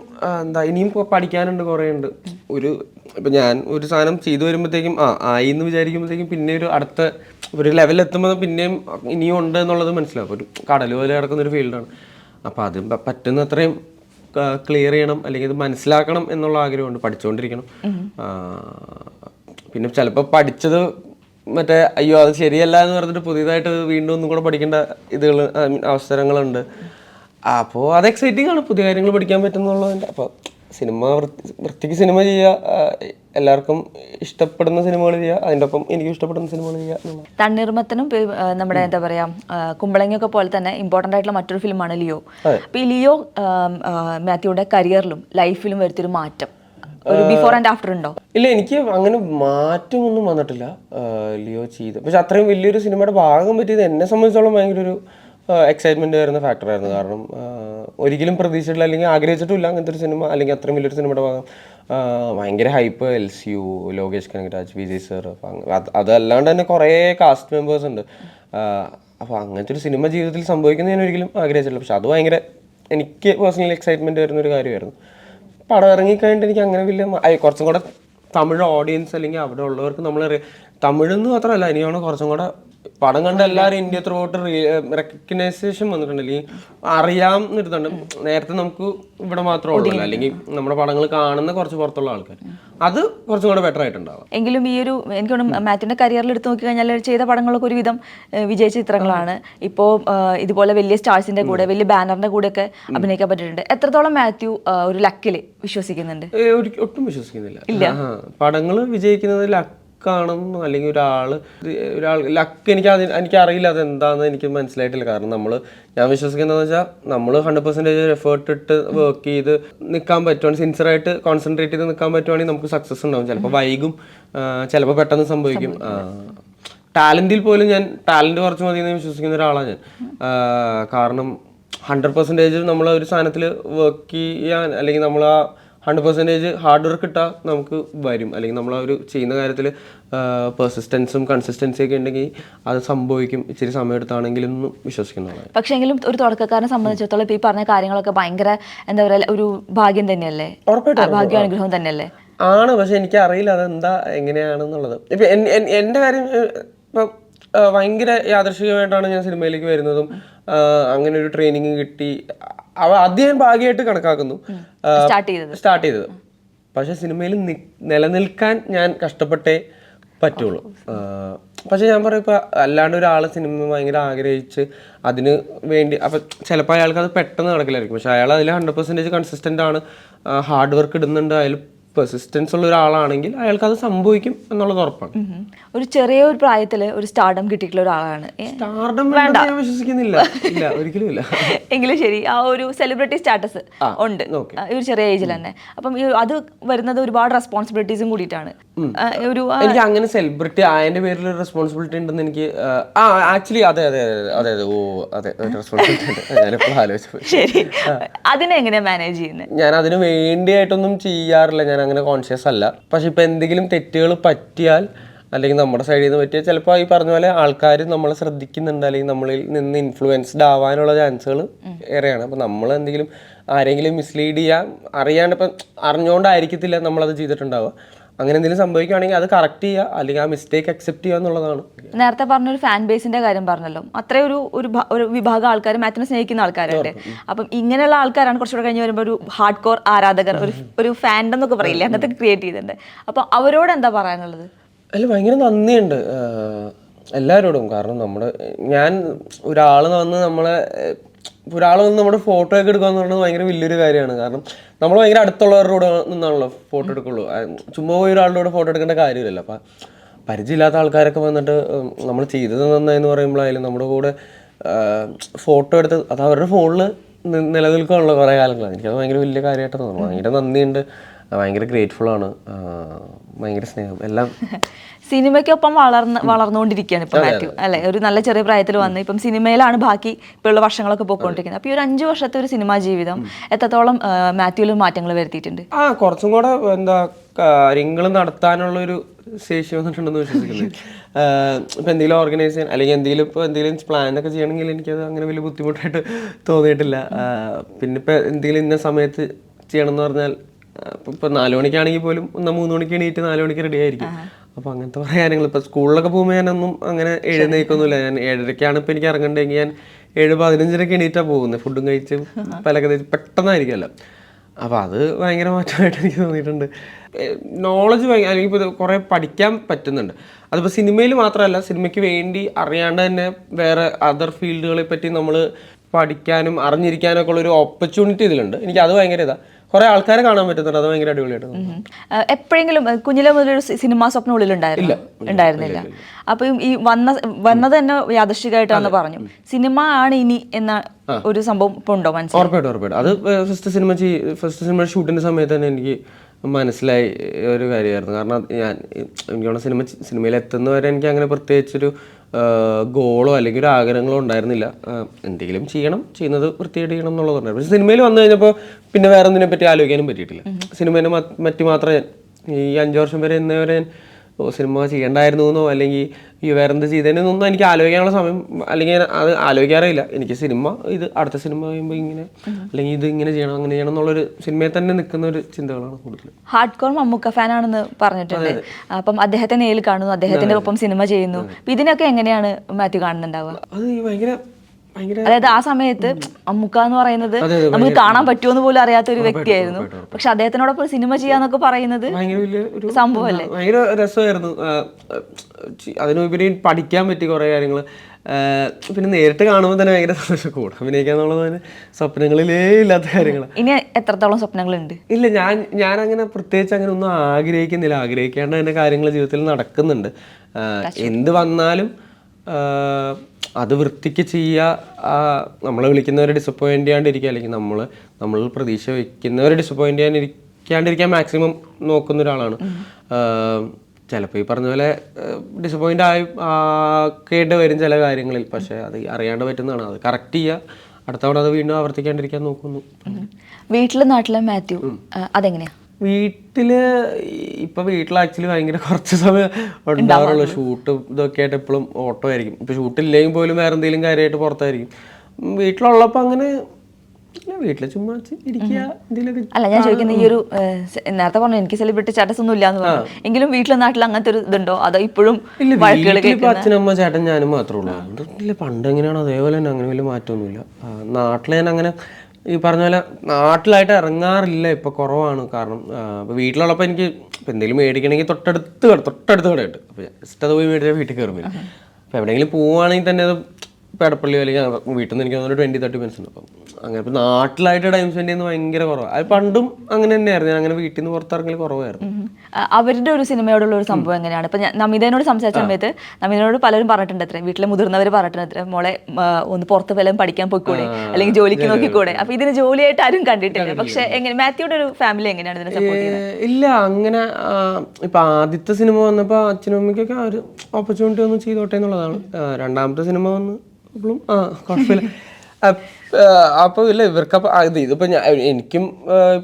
S1: എന്താ ഇനിയും പഠിക്കാനുണ്ട് കുറേ ഉണ്ട് ഒരു ഇപ്പൊ ഞാൻ ഒരു സാധനം ചെയ്തു വരുമ്പോഴത്തേക്കും ആ ആയി എന്ന് വിചാരിക്കുമ്പോഴത്തേക്കും പിന്നെ ഒരു അടുത്ത ഒരു ലെവൽ എത്തുമ്പോൾ പിന്നെയും ഇനിയും ഉണ്ട് എന്നുള്ളത് മനസ്സിലാവും. ഒരു കടൽ പോലെ കിടക്കുന്ന ഒരു ഫീൽഡാണ് അപ്പോൾ അത് പറ്റുന്ന അത്രയും ക്ലിയർ ചെയ്യണം അല്ലെങ്കിൽ ഇത് മനസ്സിലാക്കണം എന്നുള്ള ആഗ്രഹമുണ്ട്. പഠിച്ചുകൊണ്ടിരിക്കണം പിന്നെ ചിലപ്പോൾ പഠിച്ചത് മറ്റേ അയ്യോ അത് ശരിയല്ല എന്ന് പറഞ്ഞിട്ട് പുതിയതായിട്ട് വീണ്ടും ഒന്നും കൂടെ പഠിക്കേണ്ട ഇതുകൾ അവസരങ്ങളുണ്ട്. അപ്പോൾ അത് എക്സൈറ്റിംഗ് ആണ്. പുതിയ കാര്യങ്ങൾ പഠിക്കാൻ പറ്റുന്നുള്ളതിന്റെ അപ്പോൾ സിനിമ വൃത്തി വൃത്തിക്ക് സിനിമ ചെയ്യുക എല്ലാവർക്കും ഇഷ്ടപ്പെടുന്ന സിനിമകൾ ചെയ്യുക അതിന്റെ ഒപ്പം എനിക്ക് ഇഷ്ടപ്പെടുന്ന സിനിമകൾ ചെയ്യുക
S2: തണ്ണീർമത്തനും നമ്മുടെ എന്താ പറയാ കുമ്പളങ്ങിയൊക്കെ പോലെ തന്നെ ഇമ്പോർട്ടന്റ് ആയിട്ടുള്ള മറ്റൊരു ഫിലിമാണ് ലിയോ. അപ്പോൾ ഈ ലിയോ മാത്യുവിന്റെ കരിയറിലും ലൈഫിലും വരുത്തിയൊരു മാറ്റം. ഒരു ബിഫോർ ആൻഡ് ആഫ്റ്റർ ഉണ്ടോ?
S1: ഇല്ല എനിക്ക് അങ്ങനെ മാറ്റമൊന്നും വന്നിട്ടില്ല. ലിയോ ചെയ്ത്. പക്ഷെ അത്രയും വലിയൊരു സിനിമയുടെ ഭാഗം പറ്റിയത് എന്നെ സംബന്ധിച്ചോളം ഭയങ്കര ഒരു എക്സൈറ്റ്മെന്റ് വരുന്ന ഫാക്ടറായിരുന്നു കാരണം ഒരിക്കലും പ്രതീക്ഷിച്ചിട്ടില്ല അല്ലെങ്കിൽ ആഗ്രഹിച്ചിട്ടില്ല അങ്ങനത്തെ ഒരു സിനിമ അല്ലെങ്കിൽ അത്രയും വലിയൊരു സിനിമയുടെ ഭാഗം. ഭയങ്കര hype L C U Lokesh Kanagaraj Vijay sir അതല്ലാണ്ട് തന്നെ കുറേ കാസ്റ്റ് മെമ്പേഴ്സ് ഉണ്ട്. അപ്പോൾ അങ്ങനത്തെ ഒരു സിനിമ ജീവിതത്തിൽ സംഭവിക്കുന്നത് ഞാൻ ഒരിക്കലും ആഗ്രഹിച്ചിട്ടില്ല. പക്ഷെ അത് ഭയങ്കര എനിക്ക് പേഴ്സണലി എക്സൈറ്റ്മെന്റ് വരുന്ന ഒരു കാര്യമായിരുന്നു. പടം ഇറങ്ങിക്കഴിഞ്ഞിട്ട് എനിക്ക് അങ്ങനെ വലിയ അയ്യ, കുറച്ചും കൂടെ തമിഴ് ഓഡിയൻസ് അല്ലെങ്കിൽ അവിടെ ഉള്ളവർക്ക് നമ്മൾ തമിഴ് എന്ന് മാത്രമല്ല ഇനിയാണ് കുറച്ചും കൂടെ പടം കണ്ട എല്ലാവരും ഇന്ത്യ ത്രൂട്ട് റെക്കഗ്നൈസേഷൻ വന്നിട്ടുണ്ട്. അല്ലെങ്കിൽ അറിയാം എന്നിരുന്നുണ്ട് നേരത്തെ നമുക്ക് ഇവിടെ മാത്രമേ ഉള്ളൂ. അല്ലെങ്കിൽ നമ്മുടെ പടങ്ങൾ കാണുന്ന കുറച്ച് പുറത്തുള്ള ആൾക്കാർ. അത് കുറച്ചും കൂടെ ബെറ്റർ ആയിട്ടുണ്ടാവും.
S2: എങ്കിലും ഈ ഒരു എനിക്ക് മാറ്റിന്റെ കരിയറിൽ എടുത്തു നോക്കി കഴിഞ്ഞാൽ ചെയ്ത പടങ്ങളൊക്കെ ഒരുവിധം വിജയ ചിത്രങ്ങളാണ്. ഇപ്പോൾ ഇതുപോലെ വലിയ സ്റ്റാർസിന്റെ കൂടെ വലിയ ബാനറിന്റെ കൂടെ ഒക്കെ അഭിനയിക്കാൻ പറ്റിയിട്ടുണ്ട്. എത്രത്തോളം മാത്യു ഒരു ലക്കിൽ വിശ്വസിക്കുന്നുണ്ട്?
S1: ഒട്ടും വിശ്വസിക്കുന്നില്ല. പടങ്ങൾ വിജയിക്കുന്നത് ലക്കാണെന്നോ അല്ലെങ്കിൽ ഒരാൾ ഒരാൾ ലക്ക് എനിക്ക് അതിന് എനിക്കറിയില്ല അത് എന്താണെന്ന് എനിക്ക് മനസ്സിലായിട്ടില്ല. കാരണം നമ്മൾ ഞാൻ വിശ്വസിക്കുന്നതെന്ന് വെച്ചാൽ നമ്മൾ ഹൺഡ്രഡ് പെർസെന്റേജ് എഫേർട്ട് ഇട്ട് വർക്ക് ചെയ്ത് നിൽക്കാൻ പറ്റുവാണെങ്കിൽ സിൻസിയറായിട്ട് കോൺസെൻട്രേറ്റ് ചെയ്ത് നിൽക്കാൻ പറ്റുവാണെങ്കിൽ നമുക്ക് സക്സസ് ഉണ്ടാവും. ചിലപ്പോൾ വൈകും ചിലപ്പോൾ പെട്ടെന്ന് സംഭവിക്കും. ടാലന്റിൽ പോലും ഞാൻ ടാലന്റ് കുറച്ച് മതി എന്ന് വിശ്വസിക്കുന്ന ഒരാളാണ് ഞാൻ. കാരണം ഹൺഡ്രഡ് പെർസെന്റേജ് നമ്മൾ ഒരു സാധനത്തിൽ വർക്ക് ചെയ്യാൻ അല്ലെങ്കിൽ നമ്മൾ ആ ഹൺഡ്രഡ് പെർസെന്റേജ് ഹാർഡ് വർക്ക് ഇട്ടാൽ നമുക്ക് വരും. അല്ലെങ്കിൽ നമ്മൾ അവർ ഒരു ചെയ്യുന്ന കാര്യത്തിൽ പെർസിസ്റ്റൻസും കൺസിസ്റ്റൻസിയും ഒക്കെ ഉണ്ടെങ്കിൽ അത് സംഭവിക്കും. ഇച്ചിരി സമയം എടുത്താണെങ്കിലും എന്ന് വിശ്വസിക്കുന്നതാണ്
S2: പക്ഷേ എങ്കിലും ഒരു തുടക്കക്കാരനെ സംബന്ധിച്ചിടത്തോളം ഇപ്പോൾ ഈ പറഞ്ഞ കാര്യങ്ങളൊക്കെ ഭയങ്കര എന്താ പറയുക ഒരു ഭാഗ്യം തന്നെയല്ലേ? ഭാഗ്യ അനുഗ്രഹം തന്നെയല്ലേ?
S1: ആണ് പക്ഷെ എനിക്ക് അറിയില്ല അതെന്താ എങ്ങനെയാണെന്നുള്ളത് ഇപ്പം എൻ- എൻ- എന്റെ കാര്യം ഇപ്പം ഭയങ്കര യാദർശികമായിട്ടാണ് ഞാൻ സിനിമയിലേക്ക് വരുന്നതും അങ്ങനെ ഒരു ട്രെയിനിങ് കിട്ടി. അവ അത് ഞാൻ ഭാഗ്യമായിട്ട് കണക്കാക്കുന്നു.
S2: സ്റ്റാർട്ട് ചെയ്തത്.
S1: പക്ഷെ സിനിമയിൽ നിലനിൽക്കാൻ ഞാൻ കഷ്ടപ്പെട്ടേ പറ്റുള്ളൂ. പക്ഷെ ഞാൻ പറയും ഇപ്പൊ അല്ലാണ്ട് ഒരാളെ സിനിമ ഭയങ്കര ആഗ്രഹിച്ച് അതിന് വേണ്ടി അപ്പൊ ചിലപ്പോൾ അയാൾക്ക് അത് പെട്ടെന്ന് നടക്കില്ലായിരിക്കും. പക്ഷെ അയാൾ അതിൽ ഹൺഡ്രഡ് പെർസെന്റേജ് കൺസിസ്റ്റന്റ് ആണ് ഹാർഡ് വർക്ക് ഇടുന്നുണ്ട് അതിൽ പെർസിസ്റ്റൻസ് ഉള്ള ഒരാളാണെങ്കിൽ അയാൾക്ക് അത് സംഭവിക്കും എന്നുള്ളത് ഉറപ്പാണ്.
S2: ഒരു ചെറിയ ഒരു പ്രായത്തിൽ ഒരു സ്റ്റാർഡം കിട്ടിയിട്ടുള്ള ഒരാളാണ്.
S1: സ്റ്റാർഡം വേണ്ട. ഞാൻ വിശ്വസിക്കുന്നില്ല. ഇല്ല ഒരിക്കലും ഇല്ല.
S2: എങ്കിലും ശരി ആ ഒരു സെലിബ്രിറ്റി സ്റ്റാറ്റസ് ഉണ്ട്. ഈ ഒരു ചെറിയ ഏജിൽ തന്നെ. അപ്പം അത് വരുന്നത് ഒരുപാട് റെസ്പോൺസിബിലിറ്റീസും കൂടിയിട്ടാണ്. ഒരു
S1: എനിക്ക് അങ്ങനെ സെലിബ്രിറ്റി ആയതിന്റെ പേരിൽ ഒരു റെസ്പോൺസിബിലിറ്റി ഉണ്ടെന്ന് എനിക്ക് ആ ആക്ച്വലി അതെ അതെ അതെ അതെ ഓ അതെ റെസ്പോൺസിബിലിറ്റി ഉണ്ട്.
S2: ശരി. അതിനെ എങ്ങനെയാ മാനേജ് ചെയ്യുന്നത്
S1: ഞാൻ അതിന് വേണ്ടിയായിട്ടൊന്നും ചെയ്യാറില്ല. ഞാൻ അങ്ങനെ കോൺഷ്യസ് അല്ല. പക്ഷെ ഇപ്പൊ എന്തെങ്കിലും തെറ്റുകൾ പറ്റിയാൽ അല്ലെങ്കിൽ നമ്മുടെ സൈഡിൽ നിന്ന് പറ്റിയാൽ ചിലപ്പോൾ ഈ പറഞ്ഞ പോലെ ആൾക്കാർ നമ്മളെ ശ്രദ്ധിക്കുന്നുണ്ട് അല്ലെങ്കിൽ നമ്മളിൽ നിന്ന് ഇൻഫ്ലുവൻസ്ഡ് ആവാനുള്ള ചാൻസുകൾ ഏറെയാണ്. അപ്പോൾ നമ്മൾ എന്തെങ്കിലും ആരെങ്കിലും മിസ്ലീഡ് ചെയ്യാൻ അറിയാണ്ട് ഇപ്പം അറിഞ്ഞുകൊണ്ടായിരിക്കത്തില്ല നമ്മളത് ചെയ്തിട്ടുണ്ടാവുക. അങ്ങനെ എന്തെങ്കിലും സംഭവിക്കുകയാണെങ്കിൽ അത് കറക്റ്റ് ചെയ്യുക അല്ലെങ്കിൽ ആ മിസ്റ്റേക്ക് അക്സെപ്റ്റ് ചെയ്യുക എന്നുള്ളതാണ്.
S2: നേരത്തെ പറഞ്ഞൊരു ഫാൻ ബേസിന്റെ കാര്യം പറഞ്ഞല്ലോ. അത്രയൊരു ഒരു ഒരു വിഭാഗം ആൾക്കാർ മാറ്റിനെ സ്നേഹിക്കുന്ന ആൾക്കാരുണ്ട് അപ്പം ഇങ്ങനെയുള്ള ആൾക്കാരാണ് കുറച്ചുകൂടെ കഴിഞ്ഞ് വരുമ്പോൾ ഒരു ഹാർഡ് കോർ ആരാധകർ ഒരു ഒരു ഫാൻഡം എന്നൊക്കെ പറയില്ലേ? അങ്ങനത്തെ ക്രിയേറ്റ് ചെയ്തിട്ടുണ്ട്. അപ്പം അവരോട് എന്താ പറയാനുള്ളത്?
S1: അല്ല ഭയങ്കര നന്ദിയുണ്ട്. എല്ലാവരോടും. കാരണം നമ്മൾ ഞാൻ ഒരാൾ വന്ന് നമ്മളെ ഒരാൾ വന്ന് നമ്മുടെ ഫോട്ടോ ഒക്കെ എടുക്കുക എന്ന് പറയുന്നത് ഭയങ്കര വലിയൊരു കാര്യമാണ്. കാരണം നമ്മൾ ഭയങ്കര അടുത്തുള്ളവരുടെ കൂടെ നിന്നാണല്ലോ ഫോട്ടോ എടുക്കുള്ളൂ. ചുമ്മാ പോയി ഒരാളുടെ കൂടെ ഫോട്ടോ എടുക്കേണ്ട കാര്യമില്ലല്ലോ. അപ്പം പരിചയമില്ലാത്ത ആൾക്കാരൊക്കെ വന്നിട്ട് നമ്മൾ ചെയ്തത് നന്നായെന്ന് പറയുമ്പോഴായാലും നമ്മുടെ കൂടെ ഫോട്ടോ എടുത്ത് അത് അവരുടെ ഫോണിൽ നിലനിൽക്കാനുള്ള കുറേ കാലങ്ങളാണ് എനിക്കത് ഭയങ്കര വലിയ കാര്യമായിട്ടാണ് തോന്നുന്നത്. ഭയങ്കര നന്ദിയുണ്ട്. ഭയങ്കര ഗ്രേറ്റ്ഫുൾ ആണ്. ഭയങ്കര സ്നേഹം. എല്ലാം
S2: സിനിമയ്ക്കൊപ്പം വളർന്ന് വളർന്നുകൊണ്ടിരിക്കുകയാണ് ഇപ്പൊ മാത്യു അല്ലെ? ഒരു നല്ല ചെറിയ പ്രായത്തിൽ വന്ന് ഇപ്പം സിനിമയിലാണ് ബാക്കി ഇപ്പോഴുള്ള വർഷങ്ങളൊക്കെ പോയിക്കൊണ്ടിരിക്കുന്നത്. അപ്പോൾ ഈ ഒരു അഞ്ച് വർഷത്തെ ഒരു സിനിമാ ജീവിതം എത്രത്തോളം മാത്യുവിൽ മാറ്റങ്ങൾ വരുത്തിയിട്ടുണ്ട്?
S1: ആ കുറച്ചും കൂടെ എന്താ കാര്യങ്ങൾ നടത്താനുള്ള ഒരു ശേഷി വന്നിട്ടുണ്ടെന്ന് വിശ്വസിക്കുന്നു. ഇപ്പം ഇപ്പൊ എന്തെങ്കിലും ഓർഗനൈസ് ചെയ്യാൻ അല്ലെങ്കിൽ എന്തെങ്കിലും ഇപ്പൊ എന്തെങ്കിലും പ്ലാൻ ഒക്കെ ചെയ്യണമെങ്കിൽ എനിക്കത് അങ്ങനെ വലിയ ബുദ്ധിമുട്ടായിട്ട് തോന്നിയിട്ടില്ല. പിന്നെ ഇപ്പൊ എന്തെങ്കിലും ഇന്ന സമയത്ത് ചെയ്യണം എന്ന് പറഞ്ഞാൽ ഇപ്പൊ- നാലു മണിക്കാണെങ്കിൽ പോലും ഒന്ന് മൂന്ന് മണിക്ക് എണീറ്റ് നാലു മണിക്ക് റെഡി ആയിരിക്കും. അപ്പൊ അങ്ങനത്തെ കുറെ കാര്യങ്ങൾ ഇപ്പൊ സ്കൂളിലൊക്കെ പോകുമ്പോൾ ഞാനൊന്നും അങ്ങനെ എഴുന്നേക്കൊന്നുമില്ല ഞാൻ ഏഴരക്കാണ് ഇപ്പൊ എനിക്ക് ഇറങ്ങണ്ടെങ്കിൽ ഞാൻ ഏഴ് പതിനഞ്ചരക്ക് എണീറ്റാ പോകുന്നത് ഫുഡും കഴിച്ച് പലക്കെ തേച്ച് പെട്ടെന്നായിരിക്കുമല്ലോ അപ്പോൾ അത് ഭയങ്കര മാറ്റമായിട്ട് എനിക്ക് തോന്നിയിട്ടുണ്ട്. നോളജ് അല്ലെങ്കിൽ ഇപ്പോൾ കുറേ പഠിക്കാൻ പറ്റുന്നുണ്ട്. അതിപ്പോൾ സിനിമയിൽ മാത്രമല്ല സിനിമയ്ക്ക് വേണ്ടി അറിയാണ്ട് തന്നെ വേറെ അതർ ഫീൽഡുകളെ പറ്റി നമ്മൾ പഠിക്കാനും അറിഞ്ഞിരിക്കാനൊക്കെ ഉള്ള ഒരു ഓപ്പർച്യൂണിറ്റി ഇതിലുണ്ട്. എനിക്ക് അത് ഭയങ്കര ഇതാ. കുറേ ആൾക്കാരെ കാണാൻ പറ്റുന്നുണ്ട്. അത് ഭയങ്കര അടിപൊളിയായിട്ട്
S2: എപ്പോഴെങ്കിലും കുഞ്ഞിലെ മുതൽ ഒരു സിനിമാ സ്വപ്നം ഉള്ളിലുണ്ടായിരുന്നു ഉണ്ടായിരുന്നില്ല. അപ്പൊ ഈ വന്ന വന്നത് തന്നെ യാദൃശികമായിട്ടാന്ന് പറഞ്ഞു. സിനിമ ആണ് ഇനി എന്ന ഒരു സംഭവം ഇപ്പൊ ഉണ്ടോ മനസ്സിലായി?
S1: ഉറപ്പായിട്ടും ഉറപ്പായിട്ടും. അത് ഫസ്റ്റ് സിനിമ ഫസ്റ്റ് സിനിമ ഷൂട്ടിന്റെ സമയത്ത് തന്നെ എനിക്ക് മനസ്സിലായി ഒരു കാര്യമായിരുന്നു. കാരണം ഞാൻ എനിക്കുള്ള സിനിമ സിനിമയിൽ എത്തുന്നവരെ എനിക്ക് അങ്ങനെ പ്രത്യേകിച്ചൊരു ഗോളോ അല്ലെങ്കിൽ ഒരു ആഗ്രഹങ്ങളോ ഉണ്ടായിരുന്നില്ല. എന്തെങ്കിലും ചെയ്യണം ചെയ്യുന്നത് വൃത്തിയായിട്ട് ചെയ്യണം എന്നുള്ളതുണ്ടായിരുന്നു പക്ഷെ സിനിമയിൽ വന്നു കഴിഞ്ഞപ്പോൾ പിന്നെ വേറെ ഒന്നിനെ പറ്റി ആലോചിക്കാനും പറ്റിയിട്ടില്ല. സിനിമേനെ മറ്റു മാത്രമേ ഈ അഞ്ചു വർഷം വരെ ഇന്നേ ഓ സിനിമ ചെയ്യണ്ടായിരുന്നു എന്നോ അല്ലെങ്കിൽ ഈ വേറെ എന്ത് ചെയ്തതിനൊന്നും എനിക്ക് ആലോചിക്കാനുള്ള സമയം അല്ലെങ്കിൽ അത് ആലോചിക്കാറില്ല എനിക്ക് സിനിമ ഇത് അടുത്ത സിനിമ കഴിയുമ്പോൾ ഇങ്ങനെ അല്ലെങ്കിൽ ഇത് ഇങ്ങനെ ചെയ്യണം അങ്ങനെ ചെയ്യണം എന്നുള്ളൊരു സിനിമയിൽ തന്നെ നിൽക്കുന്ന ഒരു ചിന്തകളാണ് കൂടുതൽ
S2: ഹാർഡ് കോർ മമ്മൂക്ക ഫാനാണെന്ന് പറഞ്ഞിട്ടുണ്ട്. അപ്പം അദ്ദേഹത്തെ നേരിൽ കാണുന്നു അദ്ദേഹത്തിന്റെ ഒപ്പം സിനിമ ചെയ്യുന്നു. ഇതിനൊക്കെ എങ്ങനെയാണ് മാത്യു കാണുന്നുണ്ടാവുക?
S1: അത് ഭയങ്കര
S2: അതായത് ആ സമയത്ത് അമ്മുക്ക എന്ന് പറയുന്നത് നമുക്ക് കാണാൻ പറ്റുമെന്ന് പോലും അറിയാത്ത ഒരു വ്യക്തിയായിരുന്നു. പക്ഷെ അദ്ദേഹത്തിനോടൊപ്പം സിനിമ ചെയ്യാന്നൊക്കെ പറയുന്നത് സംഭവമല്ലേ?
S1: ഭയങ്കര രസമായിരുന്നു. അതിനുപരി പഠിക്കാൻ പറ്റി കുറേ കാര്യങ്ങൾ പിന്നെ നേരിട്ട് കാണുമ്പോൾ തന്നെ ഭയങ്കര സന്തോഷം. കൂടെ അഭിനയിക്കുക എന്നുള്ളത് സ്വപ്നങ്ങളിലേ ഇല്ലാത്ത കാര്യങ്ങൾ
S2: ഇനി എത്രത്തോളം സ്വപ്നങ്ങളുണ്ട്?
S1: ഇല്ല ഞാൻ ഞാൻ അങ്ങനെ പ്രത്യേകിച്ച് അങ്ങനെ ഒന്നും ആഗ്രഹിക്കുന്നില്ല. ആഗ്രഹിക്കാണ്ട് തന്നെ കാര്യങ്ങൾ ജീവിതത്തിൽ നടക്കുന്നുണ്ട്. എന്ത് വന്നാലും അത് വൃത്തിക്ക് ചെയ്യുക നമ്മളെ വിളിക്കുന്നവരെ ഡിസപ്പോയിന്റ് ചെയ്യാണ്ടിരിക്കുക അല്ലെങ്കിൽ നമ്മൾ നമ്മൾ പ്രതീക്ഷ വയ്ക്കുന്നവരെ ഡിസപ്പോയിന്റ് ചെയ്യാണ്ടിരിക്കാണ്ടിരിക്കാൻ മാക്സിമം നോക്കുന്ന ഒരാളാണ്. ചിലപ്പോൾ ഈ പറഞ്ഞ പോലെ ഡിസപ്പോയിന്റ് ആയി കേട്ട് വരും ചില കാര്യങ്ങളിൽ. പക്ഷേ അത് അറിയാണ്ട് പറ്റുന്നതാണ്. അത് കറക്റ്റ് ചെയ്യുക അടുത്ത തവണ അത് വീണ്ടും ആവർത്തിക്കാണ്ടിരിക്കാൻ നോക്കുന്നു.
S2: വീട്ടിലും നാട്ടിലും മാത്യു ആ,
S1: വീട്ടിൽ ഇപ്പൊ വീട്ടിൽ ആക്ച്വലി ഭയങ്കര കുറച്ച് സമയം ഉണ്ടാവുള്ളൂ ഷൂട്ട് ഇതൊക്കെ ആയിട്ട് എപ്പോഴും ഓട്ടോ ആയിരിക്കും ഇപ്പൊ ഷൂട്ടില്ലെങ്കിൽ പോലും വേറെ എന്തെങ്കിലും കാര്യമായിട്ട് പുറത്തായിരിക്കും. വീട്ടിലുള്ളപ്പോ അങ്ങനെ വീട്ടിലെ ചുമ്മാ ഇരിക്കുക
S2: അല്ല ഞാൻ ചോദിക്കുന്നത് ഈ ഒരു നേരത്തെ പറഞ്ഞു എനിക്ക് സെലിബ്രിറ്റി സ്റ്റാറ്റസ് ഒന്നും ഇല്ലാന്ന് പറഞ്ഞു. എങ്കിലും വീട്ടിലെ നാട്ടിൽ അങ്ങനത്തെ ഒരു ഇതുണ്ടോ? അതോ ഇപ്പോഴും
S1: ഇല്ല അച്ഛനമ്മ ചേട്ടൻ ഞാനും മാത്രമേ ഉള്ളൂ. ഇല്ല പണ്ട് എങ്ങനെയാണോ അതേപോലെ തന്നെ അങ്ങനെ വലിയ മാറ്റമൊന്നുമില്ല. നാട്ടിലെ ഞാൻ അങ്ങനെ ഈ പറഞ്ഞ പോലെ നാട്ടിലായിട്ട് ഇറങ്ങാറില്ല ഇപ്പൊ കുറവാണ് കാരണം ഇപ്പോൾ വീട്ടിലുള്ളപ്പോൾ എനിക്ക് ഇപ്പൊ എന്തെങ്കിലും മേടിക്കണമെങ്കിൽ തൊട്ടടുത്ത് തൊട്ടടുത്ത് കടയുണ്ട് അപ്പൊ ജസ്റ്റ് അത് പോയി മേടിച്ചാൽ വീട്ടിൽ കയറുമ്പോൾ അപ്പോൾ അപ്പൊ എവിടെയെങ്കിലും പോവുകയാണെങ്കിൽ തന്നെ അത് വലിയ അല്ലെങ്കിൽ വീട്ടിൽ നിന്ന് എനിക്ക് തോന്നുന്നു ട്വന്റി തേർട്ടി മിനിറ്റ്സ് ഉണ്ട് അപ്പം. അങ്ങനെ ഇപ്പം നാട്ടിലായിട്ട് ടൈം സ്പെൻഡ് ചെയ്യുന്നത് ഭയങ്കര കുറവാണ് അത് പണ്ടും അങ്ങനെ തന്നെയായിരുന്നു. ഞാൻ അങ്ങനെ വീട്ടിൽ നിന്ന് പുറത്തിറങ്ങൽ കുറവായിരുന്നു
S2: അവരുടെ ഒരു സിനിമയോടുള്ള ഒരു സംഭവം എങ്ങനെയാണ്? ഇപ്പം ഞാൻ നമിതയോട് സംസാരിച്ച സമയത്ത് നമിതനോട് പലരും പറഞ്ഞിട്ടുണ്ട് അത്ര വീട്ടിലെ മുതിർന്നവർ പറഞ്ഞിട്ടുണ്ട് അത്ര മോളെ ഒന്ന് പുറത്ത് വല്ലതും പഠിക്കാൻ പോയിക്കൂടെ? അല്ലെങ്കിൽ ജോലിക്ക് നോക്കിക്കൂടെ? അപ്പം ഇതിന് ജോലിയായിട്ട് ആരും കണ്ടിട്ടില്ല. പക്ഷേ എങ്ങനെ മാത്യുയുടെ ഒരു ഫാമിലി എങ്ങനെയാണ് ഇതിനെ സപ്പോർട്ട് ചെയ്യുന്നത്?
S1: ഇല്ല അങ്ങനെ ഇപ്പം ഇപ്പൊ ആദ്യത്തെ സിനിമ വന്നപ്പോൾ അച്ഛനും അമ്മയ്ക്കൊക്കെ ആ ഒരു ഓപ്പർച്യൂണിറ്റി ഒന്ന് ചെയ്തോട്ടെ എന്നുള്ളതാണ്. രണ്ടാമത്തെ സിനിമ വന്ന് അപ്പോഴും ആ കുഴപ്പമില്ല അപ്പോൾ അപ്പൊ ഇല്ല ഇവർക്ക് അപ്പൊ ഇത് ഇതിപ്പോ ഞാൻ എനിക്കും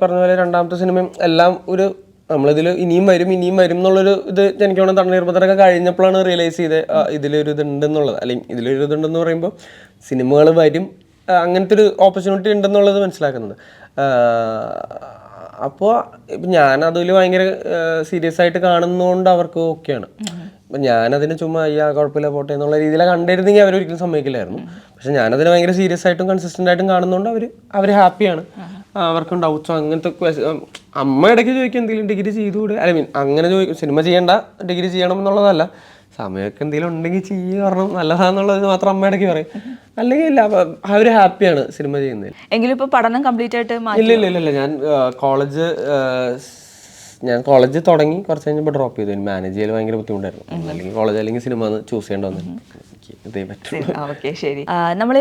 S1: പറഞ്ഞ പോലെ രണ്ടാമത്തെ സിനിമയും എല്ലാം ഒരു നമ്മളിതിൽ ഇനിയും വരും ഇനിയും വരും എന്നുള്ളൊരു ഇത് എനിക്ക് വേണം തണ്ണീർപ്പത്തനൊക്കെ കഴിഞ്ഞപ്പോഴാണ് റിയലൈസ് ചെയ്ത് ഇതിലൊരു ഇതുണ്ടെന്നുള്ളത് അല്ലെങ്കിൽ ഇതിലൊരു ഇതുണ്ടെന്ന് പറയുമ്പോൾ സിനിമകൾ വരും അങ്ങനത്തെ ഒരു ഓപ്പർച്യൂണിറ്റി ഉണ്ടെന്നുള്ളത് മനസ്സിലാക്കുന്നത്. അപ്പോൾ ഇപ്പം ഞാൻ അതിൽ ഭയങ്കര സീരിയസ് ആയിട്ട് കാണുന്നതുകൊണ്ട് അവർക്ക് ഓക്കെയാണ് ഞാനതിന് ചുമ്മാ അയ്യാ കുഴപ്പമില്ല പോട്ടെ എന്നുള്ള രീതിയിൽ കണ്ടിരുന്നെങ്കിൽ അവർ ഒരിക്കലും സമ്മതിക്കില്ലായിരുന്നു. പക്ഷെ ഞാനതിന് ഭയങ്കര സീരിയസ് ആയിട്ടും കൺസിസ്റ്റന്റ് ആയിട്ടും കാണുന്നതുകൊണ്ട് അവർ അവർ ഹാപ്പിയാണ് അവർക്കും ഡൗട്ട്സോ അങ്ങനത്തെ അമ്മ ഇടയ്ക്ക് ചോദിക്കും എന്തെങ്കിലും ഡിഗ്രി ചെയ്തുകൂടെ ഐ മീൻ അങ്ങനെ ചോദിക്കും സിനിമ ചെയ്യേണ്ട ഡിഗ്രി ചെയ്യണം എന്നുള്ളതല്ല. സമയമൊക്കെ എന്തെങ്കിലും ഉണ്ടെങ്കിൽ ചെയ്യുക പറഞ്ഞു നല്ലതാണെന്നുള്ളത് മാത്രം അമ്മ ഇടയ്ക്ക് പറയും. അല്ലെങ്കിൽ ഇല്ല അവർ ഹാപ്പിയാണ് സിനിമ ചെയ്യുന്നതിൽ.
S2: എങ്കിലും ഇപ്പോൾ പഠനം കംപ്ലീറ്റ് ആയിട്ട്
S1: ഇല്ല ഇല്ല ഇല്ല ഞാൻ കോളേജ് ഞാൻ കോളേജ് തുടങ്ങി കുറച്ച് കഴിഞ്ഞപ്പോൾ ഡ്രോപ്പ് ചെയ്തു. മാനേജ് ചെയ്യൽ ഭയങ്കര ബുദ്ധിമുട്ടായിരുന്നു. അല്ലെങ്കിൽ കോളേജ് അല്ലെങ്കിൽ സിനിമ ചൂസ് ചെയ്യേണ്ടി വന്നു എനിക്ക് ഇതേ
S2: ഓക്കെ ശരി. നമ്മൾ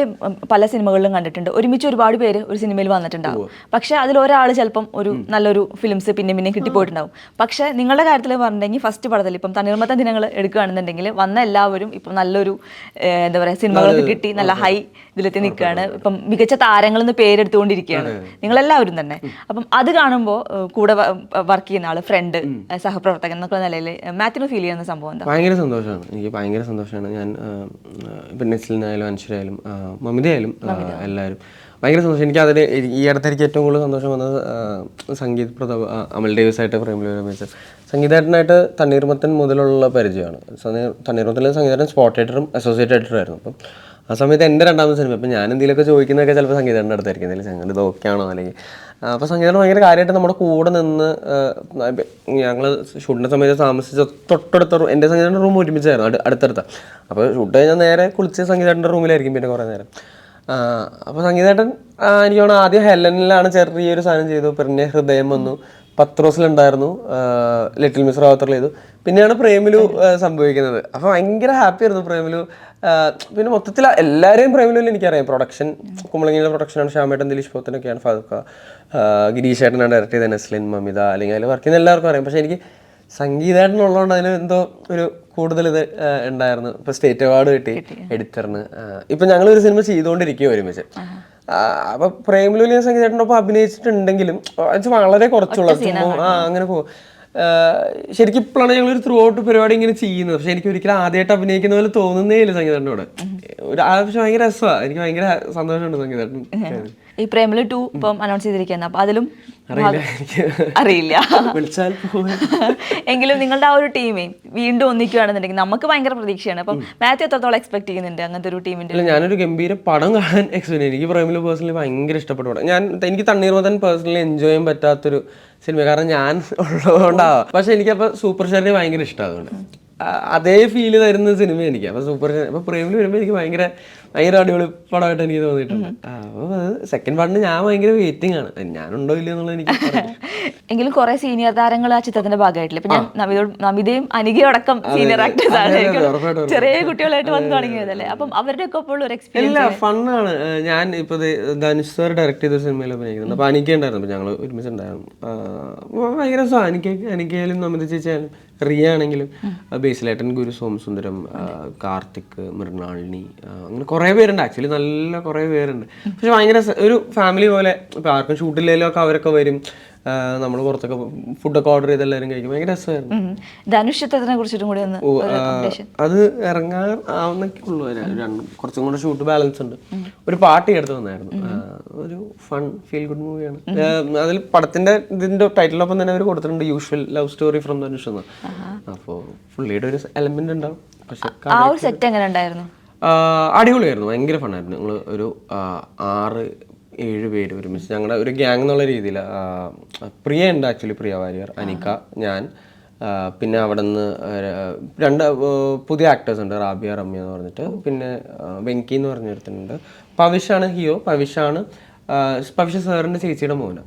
S2: പല സിനിമകളിലും കണ്ടിട്ടുണ്ട്. ഒരുമിച്ച് ഒരുപാട് പേര് ഒരു സിനിമയിൽ വന്നിട്ടുണ്ടാവും. പക്ഷെ അതിൽ ഒരാൾ ചിലപ്പം ഒരു നല്ലൊരു ഫിലിംസ് പിന്നെ പിന്നെ കിട്ടിപ്പോയിട്ടുണ്ടാവും. പക്ഷെ നിങ്ങളുടെ കാര്യത്തിൽ പറഞ്ഞിട്ടുണ്ടെങ്കിൽ ഫസ്റ്റ് പടത്തിൽ ഇപ്പം തണ്ണീർമത്ത ദിനങ്ങൾ എടുക്കുകയാണെന്നുണ്ടെങ്കിൽ വന്ന എല്ലാവരും ഇപ്പം നല്ലൊരു എന്താ പറയുക സിനിമകളൊക്കെ കിട്ടി നല്ല ഹൈ ഇതിലെത്തി നിൽക്കുകയാണ്. ഇപ്പം മികച്ച താരങ്ങൾ എന്ന് പേരെടുത്തുകൊണ്ടിരിക്കുകയാണ് നിങ്ങളെല്ലാവരും തന്നെ. അപ്പം അത് കാണുമ്പോൾ കൂടെ വർക്ക് ചെയ്യുന്ന ആൾ ഫ്രണ്ട് സഹപ്രവർത്തകൻ എന്നൊക്കെ നിലയിൽ മാത്യു ഫീൽ ചെയ്യുന്ന സംഭവം എന്താ?
S1: ഭയങ്കര സന്തോഷമാണ്. എനിക്ക് ഭയങ്കര സന്തോഷമാണ്. ഞാൻ ഇപ്പം നെസ്ലിനായാലും അൻഷരായാലും മമിതയായാലും എല്ലാവരും. ഭയങ്കര സന്തോഷം. എനിക്ക് അതിന് ഈ അടുത്ത് എനിക്ക് ഏറ്റവും കൂടുതൽ സന്തോഷം വന്നത് സംഗീത് പ്രതാപ് അമൽ ഡേവിസ് ആയിട്ട് പ്രേമിലൂടെ രമേശ് സംഗീതേട്ടനായിട്ട് തണ്ണീർമത്തൻ മുതലുള്ള പരിചയമാണ്. തണ്ണീർമത്തൻ തണ്ണീർമത്തനിൽ സംഗീതേട്ടൻ സ്പോട്ട് എഡിറ്ററും അസോസിയേറ്റ് എഡിറ്ററായിരുന്നു അപ്പം ആ സമയത്ത് എന്റെ രണ്ടാമത്തെ സിനിമ അപ്പം ഞാൻ എന്തെങ്കിലുമൊക്കെ ചോദിക്കുന്നതൊക്കെ ചിലപ്പോൾ സംഗീതേട്ടന്റെ അടുത്തായിരിക്കും. എന്തെങ്കിലും ഞങ്ങൾ ഇതൊക്കെയാണോ? അല്ലെങ്കിൽ അപ്പോൾ സംഗീതം ഭയങ്കര കാര്യമായിട്ട് നമ്മുടെ കൂടെ നിന്ന് ഞങ്ങൾ ഷൂട്ടിന്റെ സമയത്ത് താമസിച്ച തൊട്ടടുത്ത റൂം എന്റെ സംഗീതന്റെ റൂം ഒരുമിച്ചായിരുന്നു അടു അടുത്തടുത്ത. അപ്പോൾ ഷൂട്ട് കഴിഞ്ഞാൽ നേരെ കുളിച്ച് സംഗീതേട്ടന്റെ റൂമിലായിരിക്കും പിന്നെ കുറേ നേരം. അപ്പോൾ സംഗീതേട്ടൻ എനിക്ക് ആദ്യം ഹെലനിലാണ് ചെറിയൊരു സാധനം ചെയ്തു പിന്നെ ഹൃദയം വന്നു പത്രോസിലുണ്ടായിരുന്നു ലിറ്റിൽ മിസ് റാവത്തറിൽ ചെയ്തു. പിന്നെയാണ് പ്രേമിലു സംഭവിക്കുന്നത്. അപ്പോൾ ഭയങ്കര ഹാപ്പി ആയിരുന്നു പ്രേമിലു പിന്നെ മൊത്തത്തിൽ എല്ലാവരെയും പ്രേമിലും എനിക്കറിയാം. പ്രൊഡക്ഷൻ കുമ്പളങ്ങിയുടെ പ്രൊഡക്ഷനാണ് ശ്യാമേട്ടൻ ദിലീഷ് പോത്തനൊക്കെയാണ് ഫാദുക്ക ഗിരീഷ് ഏട്ടനാണ് ഡയറക്ട് ചെയ്ത നസ്ലിൻ മമിത അല്ലെങ്കിൽ അതിൽ വർക്ക് ചെയ്യുന്ന എല്ലാവർക്കും അറിയാം. പക്ഷേ എനിക്ക് സംഗീതായിട്ടുള്ളതുകൊണ്ട് അതിന് എന്തോ ഒരു കൂടുതൽ ഇത് ഉണ്ടായിരുന്നു. ഇപ്പൊ സ്റ്റേറ്റ് അവാർഡ് കിട്ടി എഡിറ്ററിന്. ഇപ്പൊ ഞങ്ങൾ ഒരു സിനിമ ചെയ്തുകൊണ്ടിരിക്കുക ഒരുമിച്ച് അപ്പൊ പ്രേമലുലിയ സംഗീതത്തിനൊപ്പം അഭിനയിച്ചിട്ടുണ്ടെങ്കിലും വളരെ കുറച്ചുള്ള സിനിമ ആ അങ്ങനെ പോകും. ശരിക്കും ഇപ്പോഴാണ് ഞങ്ങൾ ഒരു ത്രൂ ഔട്ട് പരിപാടി ഇങ്ങനെ ചെയ്യുന്നത്. പക്ഷെ എനിക്ക് ഒരിക്കലും ആദ്യമായിട്ട് അഭിനയിക്കുന്ന പോലെ തോന്നുന്നേ ഇല്ല സംഗീതനോട് ഒരു പക്ഷെ ഭയങ്കര രസമാണ് എനിക്ക് ഭയങ്കര സന്തോഷമുണ്ട് സംഗീതം
S2: ഈ പ്രേമലു ടു ഇപ്പം അനൗൺസ് ചെയ്തിരിക്കുന്നത് അപ്പൊ അതിലും
S1: അറിയില്ല
S2: എങ്കിലും നിങ്ങളുടെ ആ ഒരു ടീമേ വീണ്ടും ഒന്നിക്കുകയാണെന്നുണ്ടെങ്കിൽ നമുക്ക് ഭയങ്കര പ്രതീക്ഷയാണ്. അപ്പം മാത്യു എത്രത്തോളം എക്സ്പെക്ട് ചെയ്യുന്നുണ്ട് അങ്ങനത്തെ ഒരു ടീമിന്റെ
S1: ഞാനൊരു ഗംഭീര പടം കാണാൻ എക്സ്പെക്ട് എനിക്ക് പ്രേമിൽ പേഴ്സണലി ഭയങ്കര ഇഷ്ടപ്പെട്ടു ഞാൻ എനിക്ക് തണ്ണീർമതൻ പേഴ്സണലി എൻജോയ് ചെയ്യാൻ പറ്റാത്തൊരു സിനിമ കാരണം ഞാൻ ഉള്ളതുകൊണ്ടാവാം. പക്ഷെ എനിക്കപ്പോൾ സൂപ്പർ സ്റ്റാറിനെ ഭയങ്കര ഇഷ്ടമാണ് അതുകൊണ്ട്. അതേ ഫീൽ തരുന്ന സിനിമ എനിക്ക്. അപ്പോൾ സൂപ്പർ അപ്പൊ പ്രേമിൽ വരുമ്പോൾ എനിക്ക് ഭയങ്കര ഭയങ്കര അടിപൊളി പടമായിട്ട് എനിക്ക് തോന്നിയിട്ടുണ്ട്. അപ്പോൾ അത് സെക്കൻഡ് പാർട്ടിന് ഞാൻ ഭയങ്കര വെയിറ്റിംഗ് ആണ്. ഞാനുണ്ടോ ഇല്ല എന്നുള്ളത് എനിക്ക്
S2: എങ്കിലും കുറെ സീനിയർ താരങ്ങൾ ആ ചിത്രത്തിന്റെ ഭാഗമായിട്ടില്ല? ഇപ്പൊ ഞാൻ നമിതയോട് നമിതയും അനികയും അടക്കം സീനിയർ ആക്ടേഴ്സ് ആണ് ചെറിയ കുട്ടികളായിട്ട് വന്ന് തുടങ്ങിയതല്ലേ? അപ്പം അവരുടെ ഒക്കെ ഒപ്പം ഒരു എക്സ്പീരിയൻസ്
S1: ഇല്ല? ഫണ്ണാണ്. ഞാൻ ഇപ്പൊ ധനുഷ് സാർ ഡയറക്ട് ചെയ്ത സിനിമയിൽ അഭിനയിക്കുന്നത്. അപ്പൊ അനിക്കുണ്ടായിരുന്നു ഞങ്ങൾ ഒരുമിച്ചുണ്ടായിരുന്നു. ആ, അപ്പൊ ഭയങ്കര അനിക്കയിലും നമിത ചേച്ചിയായാലും റിയ ആണെങ്കിലും ബേസിലേട്ടൻ ഗുരു സോമസുന്ദരം കാർത്തിക് മൃണാളിനി അങ്ങനെ കുറേ പേരുണ്ട്. ആക്ച്വലി നല്ല കുറേ പേരുണ്ട്. പക്ഷെ ഭയങ്കര ഒരു ഫാമിലി പോലെ ഇപ്പൊ ആർക്കും ഷൂട്ടില്ലെങ്കിലും ഒക്കെ അവരൊക്കെ വരും. നമ്മൾ പുറത്തൊക്കെ ഫുഡൊക്കെ ഓർഡർ ചെയ്ത് എല്ലാവരും കഴിക്കും. ഭയങ്കര രസമായിരുന്നു.
S2: ധനുഷ് ചിത്രത്തിനെ കുറിച്ചിട്ടും കൂടി ഒന്ന്
S1: അത് ഇറങ്ങാൻ ആവുന്നൊക്കെ ഉള്ളൂ. രണ്ടും കുറച്ചും കൂടെ ഷൂട്ട് ബാലൻസ് ഉണ്ട്. ഒരു പാർട്ടി എടുത്ത് വന്നായിരുന്നു ഒരു ഫൺ ഫീൽ ഗുഡ് മൂവിയാണ് അതിൽ പടത്തിന്റെ ഇതിന്റെ ടൈറ്റിലൊപ്പം തന്നെ അവർ കൊടുത്തിട്ടുണ്ട്. Usual love story from Dhanush എന്ന്. അപ്പോൾ പുള്ളിയുടെ ഒരു എലമെന്റ് ഉണ്ടാവും. പക്ഷെ
S2: ആ ഒരു സെറ്റ് എങ്ങനെ ഉണ്ടായിരുന്നു?
S1: അടിപൊളിയായിരുന്നു. ഭയങ്കര ഫണ്ണായിരുന്നു ഞങ്ങൾ ഒരു ആറ് ഏഴ് പേര് ഒരുമിച്ച്. ഞങ്ങളുടെ ഒരു ഗ്യാങ് എന്നുള്ള രീതിയിൽ പ്രിയ ഉണ്ട് ആക്ച്വലി പ്രിയ വാര്യർ അനിക ഞാൻ. പിന്നെ അവിടെ നിന്ന് രണ്ട് പുതിയ ആക്ടേഴ്സ് ഉണ്ട് റാബിയ റമ്യ എന്ന് പറഞ്ഞിട്ട്. പിന്നെ വെങ്കി എന്ന് പറഞ്ഞിട്ടുണ്ട് പവിഷാണ് ഹിയോ. പവിഷാണ് പവിഷ സാറിന്റെ ചേച്ചിയുടെ മോന്.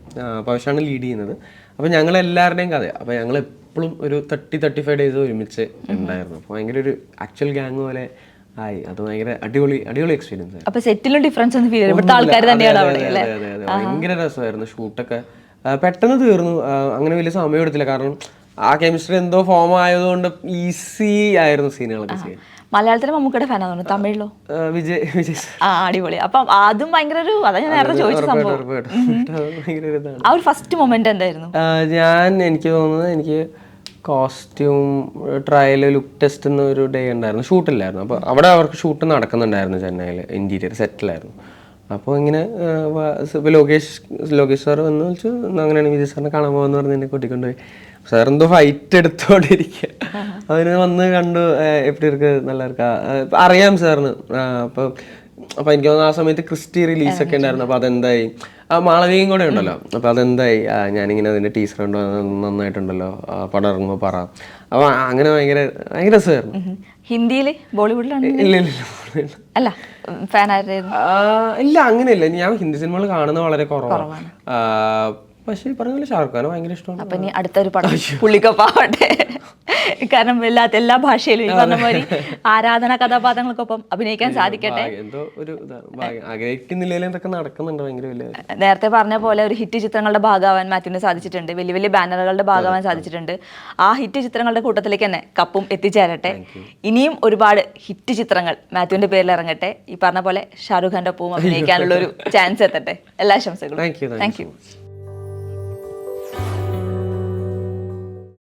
S1: പവിഷാണ് ലീഡ് ചെയ്യുന്നത്. അപ്പോൾ ഞങ്ങൾ എല്ലാവരുടെയും കഥ അപ്പോൾ ഞങ്ങൾ എപ്പോഴും ഒരു തേർട്ടി തേർട്ടി ഫൈവ് ഡേയ്സ് ഒരുമിച്ച് ഉണ്ടായിരുന്നു. അപ്പോൾ ഭയങ്കര ഒരു ആക്ച്വൽ ഗ്യാങ് പോലെ ആയി അത് ഭയങ്കര അടിപൊളി അടിപൊളി എക്സ്പീരിയൻസ് ആയിരുന്നു.
S2: അപ്പൊ സെറ്റിലും ഡിഫറൻസ് ഒന്നും ഫീൽ ഇവിടുത്തെ ആൾക്കാർ തന്നെയാണ്
S1: അതെ,
S2: അവിടെ.
S1: അതെ,
S2: അല്ലേ?
S1: അതെ, അതെ, അതെ. ഭയങ്കര രസമായിരുന്നു ഷൂട്ടൊക്കെ പെട്ടെന്ന് തീർന്നു. ആ, അങ്ങനെ വലിയ സമയം എടുത്തില്ല. കാരണം ആ കെമിസ്ട്രി എന്തോ ഫോം ആയതുകൊണ്ട് ഈസി ആയിരുന്നു സീനുകളൊക്കെ ചെയ്യാൻ.
S2: മലയാളത്തിലെ മമ്മൂക്കയുടെ ഫാനാന്ന് തോന്നുന്നു. തമിഴിലോ?
S1: ആ, വിജയ് വിജയ് sir.
S2: ആ അടിപൊളി. അപ്പം അതും ഭയങ്കര ഒരു അതാ ഞാൻ നേരത്തെ ചോദിച്ച
S1: ഉറപ്പായിട്ടും,
S2: സംഭവം.
S1: ഉറപ്പായിട്ടും. അത് ഭയങ്കര ഒരു ഇതാണ്.
S2: ആ ഒരു ഫസ്റ്റ് മൊമെന്റ് എന്തായിരുന്നു?
S1: ആ, ഞാൻ എനിക്ക് തോന്നുന്നത് എനിക്ക് കോസ്റ്റ്യൂം ട്രയൽ ലുക്ക് ടെസ്റ്റ് എന്നൊരു ഡേ ഉണ്ടായിരുന്നു. ഷൂട്ടില്ലായിരുന്നു അപ്പോൾ അവിടെ അവർക്ക് ഷൂട്ട് നടക്കുന്നുണ്ടായിരുന്നു ചെന്നൈയിൽ. ഇന്റീരിയർ സെറ്റിലായിരുന്നു അപ്പോൾ ഇങ്ങനെ ലോകേഷ് ലോകേഷ് സാർ വന്നു വെച്ചു അങ്ങനെയാണ് വിജയ് സാറിനെ കാണാൻ പോകുന്ന പറഞ്ഞ് എന്നെ കൂട്ടിക്കൊണ്ടുപോയി സാർ എന്തോ ഫൈറ്റ് എടുത്തോണ്ടിരിക്കുക അതിന് വന്ന് കണ്ടു എപ്പിടി ഇരിക്ക് നല്ല അറിയാം സാറിന്. അപ്പോൾ അപ്പോൾ എനിക്ക് തോന്നുന്നു ആ സമയത്ത് ക്രിസ്റ്റി റിലീസൊക്കെ ഉണ്ടായിരുന്നു. അപ്പോൾ അതെന്തായി? ആ മാളവികയും കൂടെ ഉണ്ടല്ലോ. അപ്പോൾ അതെന്തായി? ഞാനിങ്ങനെ അതിന്റെ ടീച്ചർ ഉണ്ടോ നന്നായിട്ടുണ്ടല്ലോ. പടം ഇറങ്ങുമ്പോൾ പറ. അപ്പൊ അങ്ങനെ ഭയങ്കര ഭയങ്കര രസമായിരുന്നു.
S2: ഹിന്ദിയിൽ ബോളിവുഡിലാണ്
S1: ഇല്ല ഇല്ല
S2: അല്ല ഫാൻ
S1: ഇല്ല അങ്ങനെയല്ല. ഞാൻ ഹിന്ദി സിനിമകൾ കാണുന്നത് വളരെ കുറവാണ്. പക്ഷേ പറഞ്ഞ പോലെ ഷാറുഖ് ഖാൻ ഭയങ്കര ഇഷ്ടമാണ്.
S2: അപ്പൊ ഇനി അടുത്തൊരു പടം പുള്ളിക്കൊപ്പാവട്ടെ. കാരണം വല്ലാത്ത എല്ലാ ഭാഷയിലും ഈ പറഞ്ഞ പോലെ ആരാധന കഥാപാത്രങ്ങൾക്കൊപ്പം അഭിനയിക്കാൻ സാധിക്കട്ടെ.
S1: എന്തോ ഒരു ഇതാണ് ഭാഗ്യം. ആഗ്രഹിക്കുന്നില്ലെങ്കിലും ഇതൊക്കെ നടക്കുന്നുണ്ട്? ഭയങ്കര വലിയ
S2: നേരത്തെ പറഞ്ഞ പോലെ ഒരു ഹിറ്റ് ചിത്രങ്ങളുടെ ഭാഗമാവാൻ മാത്യുവിന് സാധിച്ചിട്ടുണ്ട്. വലിയ വലിയ ബാനറുകളുടെ ഭാഗമാവാൻ സാധിച്ചിട്ടുണ്ട്. ആ ഹിറ്റ് ചിത്രങ്ങളുടെ കൂട്ടത്തിലേക്ക് തന്നെ കപ്പും എത്തിച്ചേരട്ടെ. ഇനിയും ഒരുപാട് ഹിറ്റ് ചിത്രങ്ങൾ മാത്യുവിന്റെ പേരിൽ ഇറങ്ങട്ടെ. ഈ പറഞ്ഞ പോലെ ഷാറുഖ് ഖാന്റെ ഒപ്പവും അഭിനയിക്കാനുള്ള ഒരു ചാൻസ് എത്തട്ടെ. എല്ലാ ആശംസകളും. Thank you.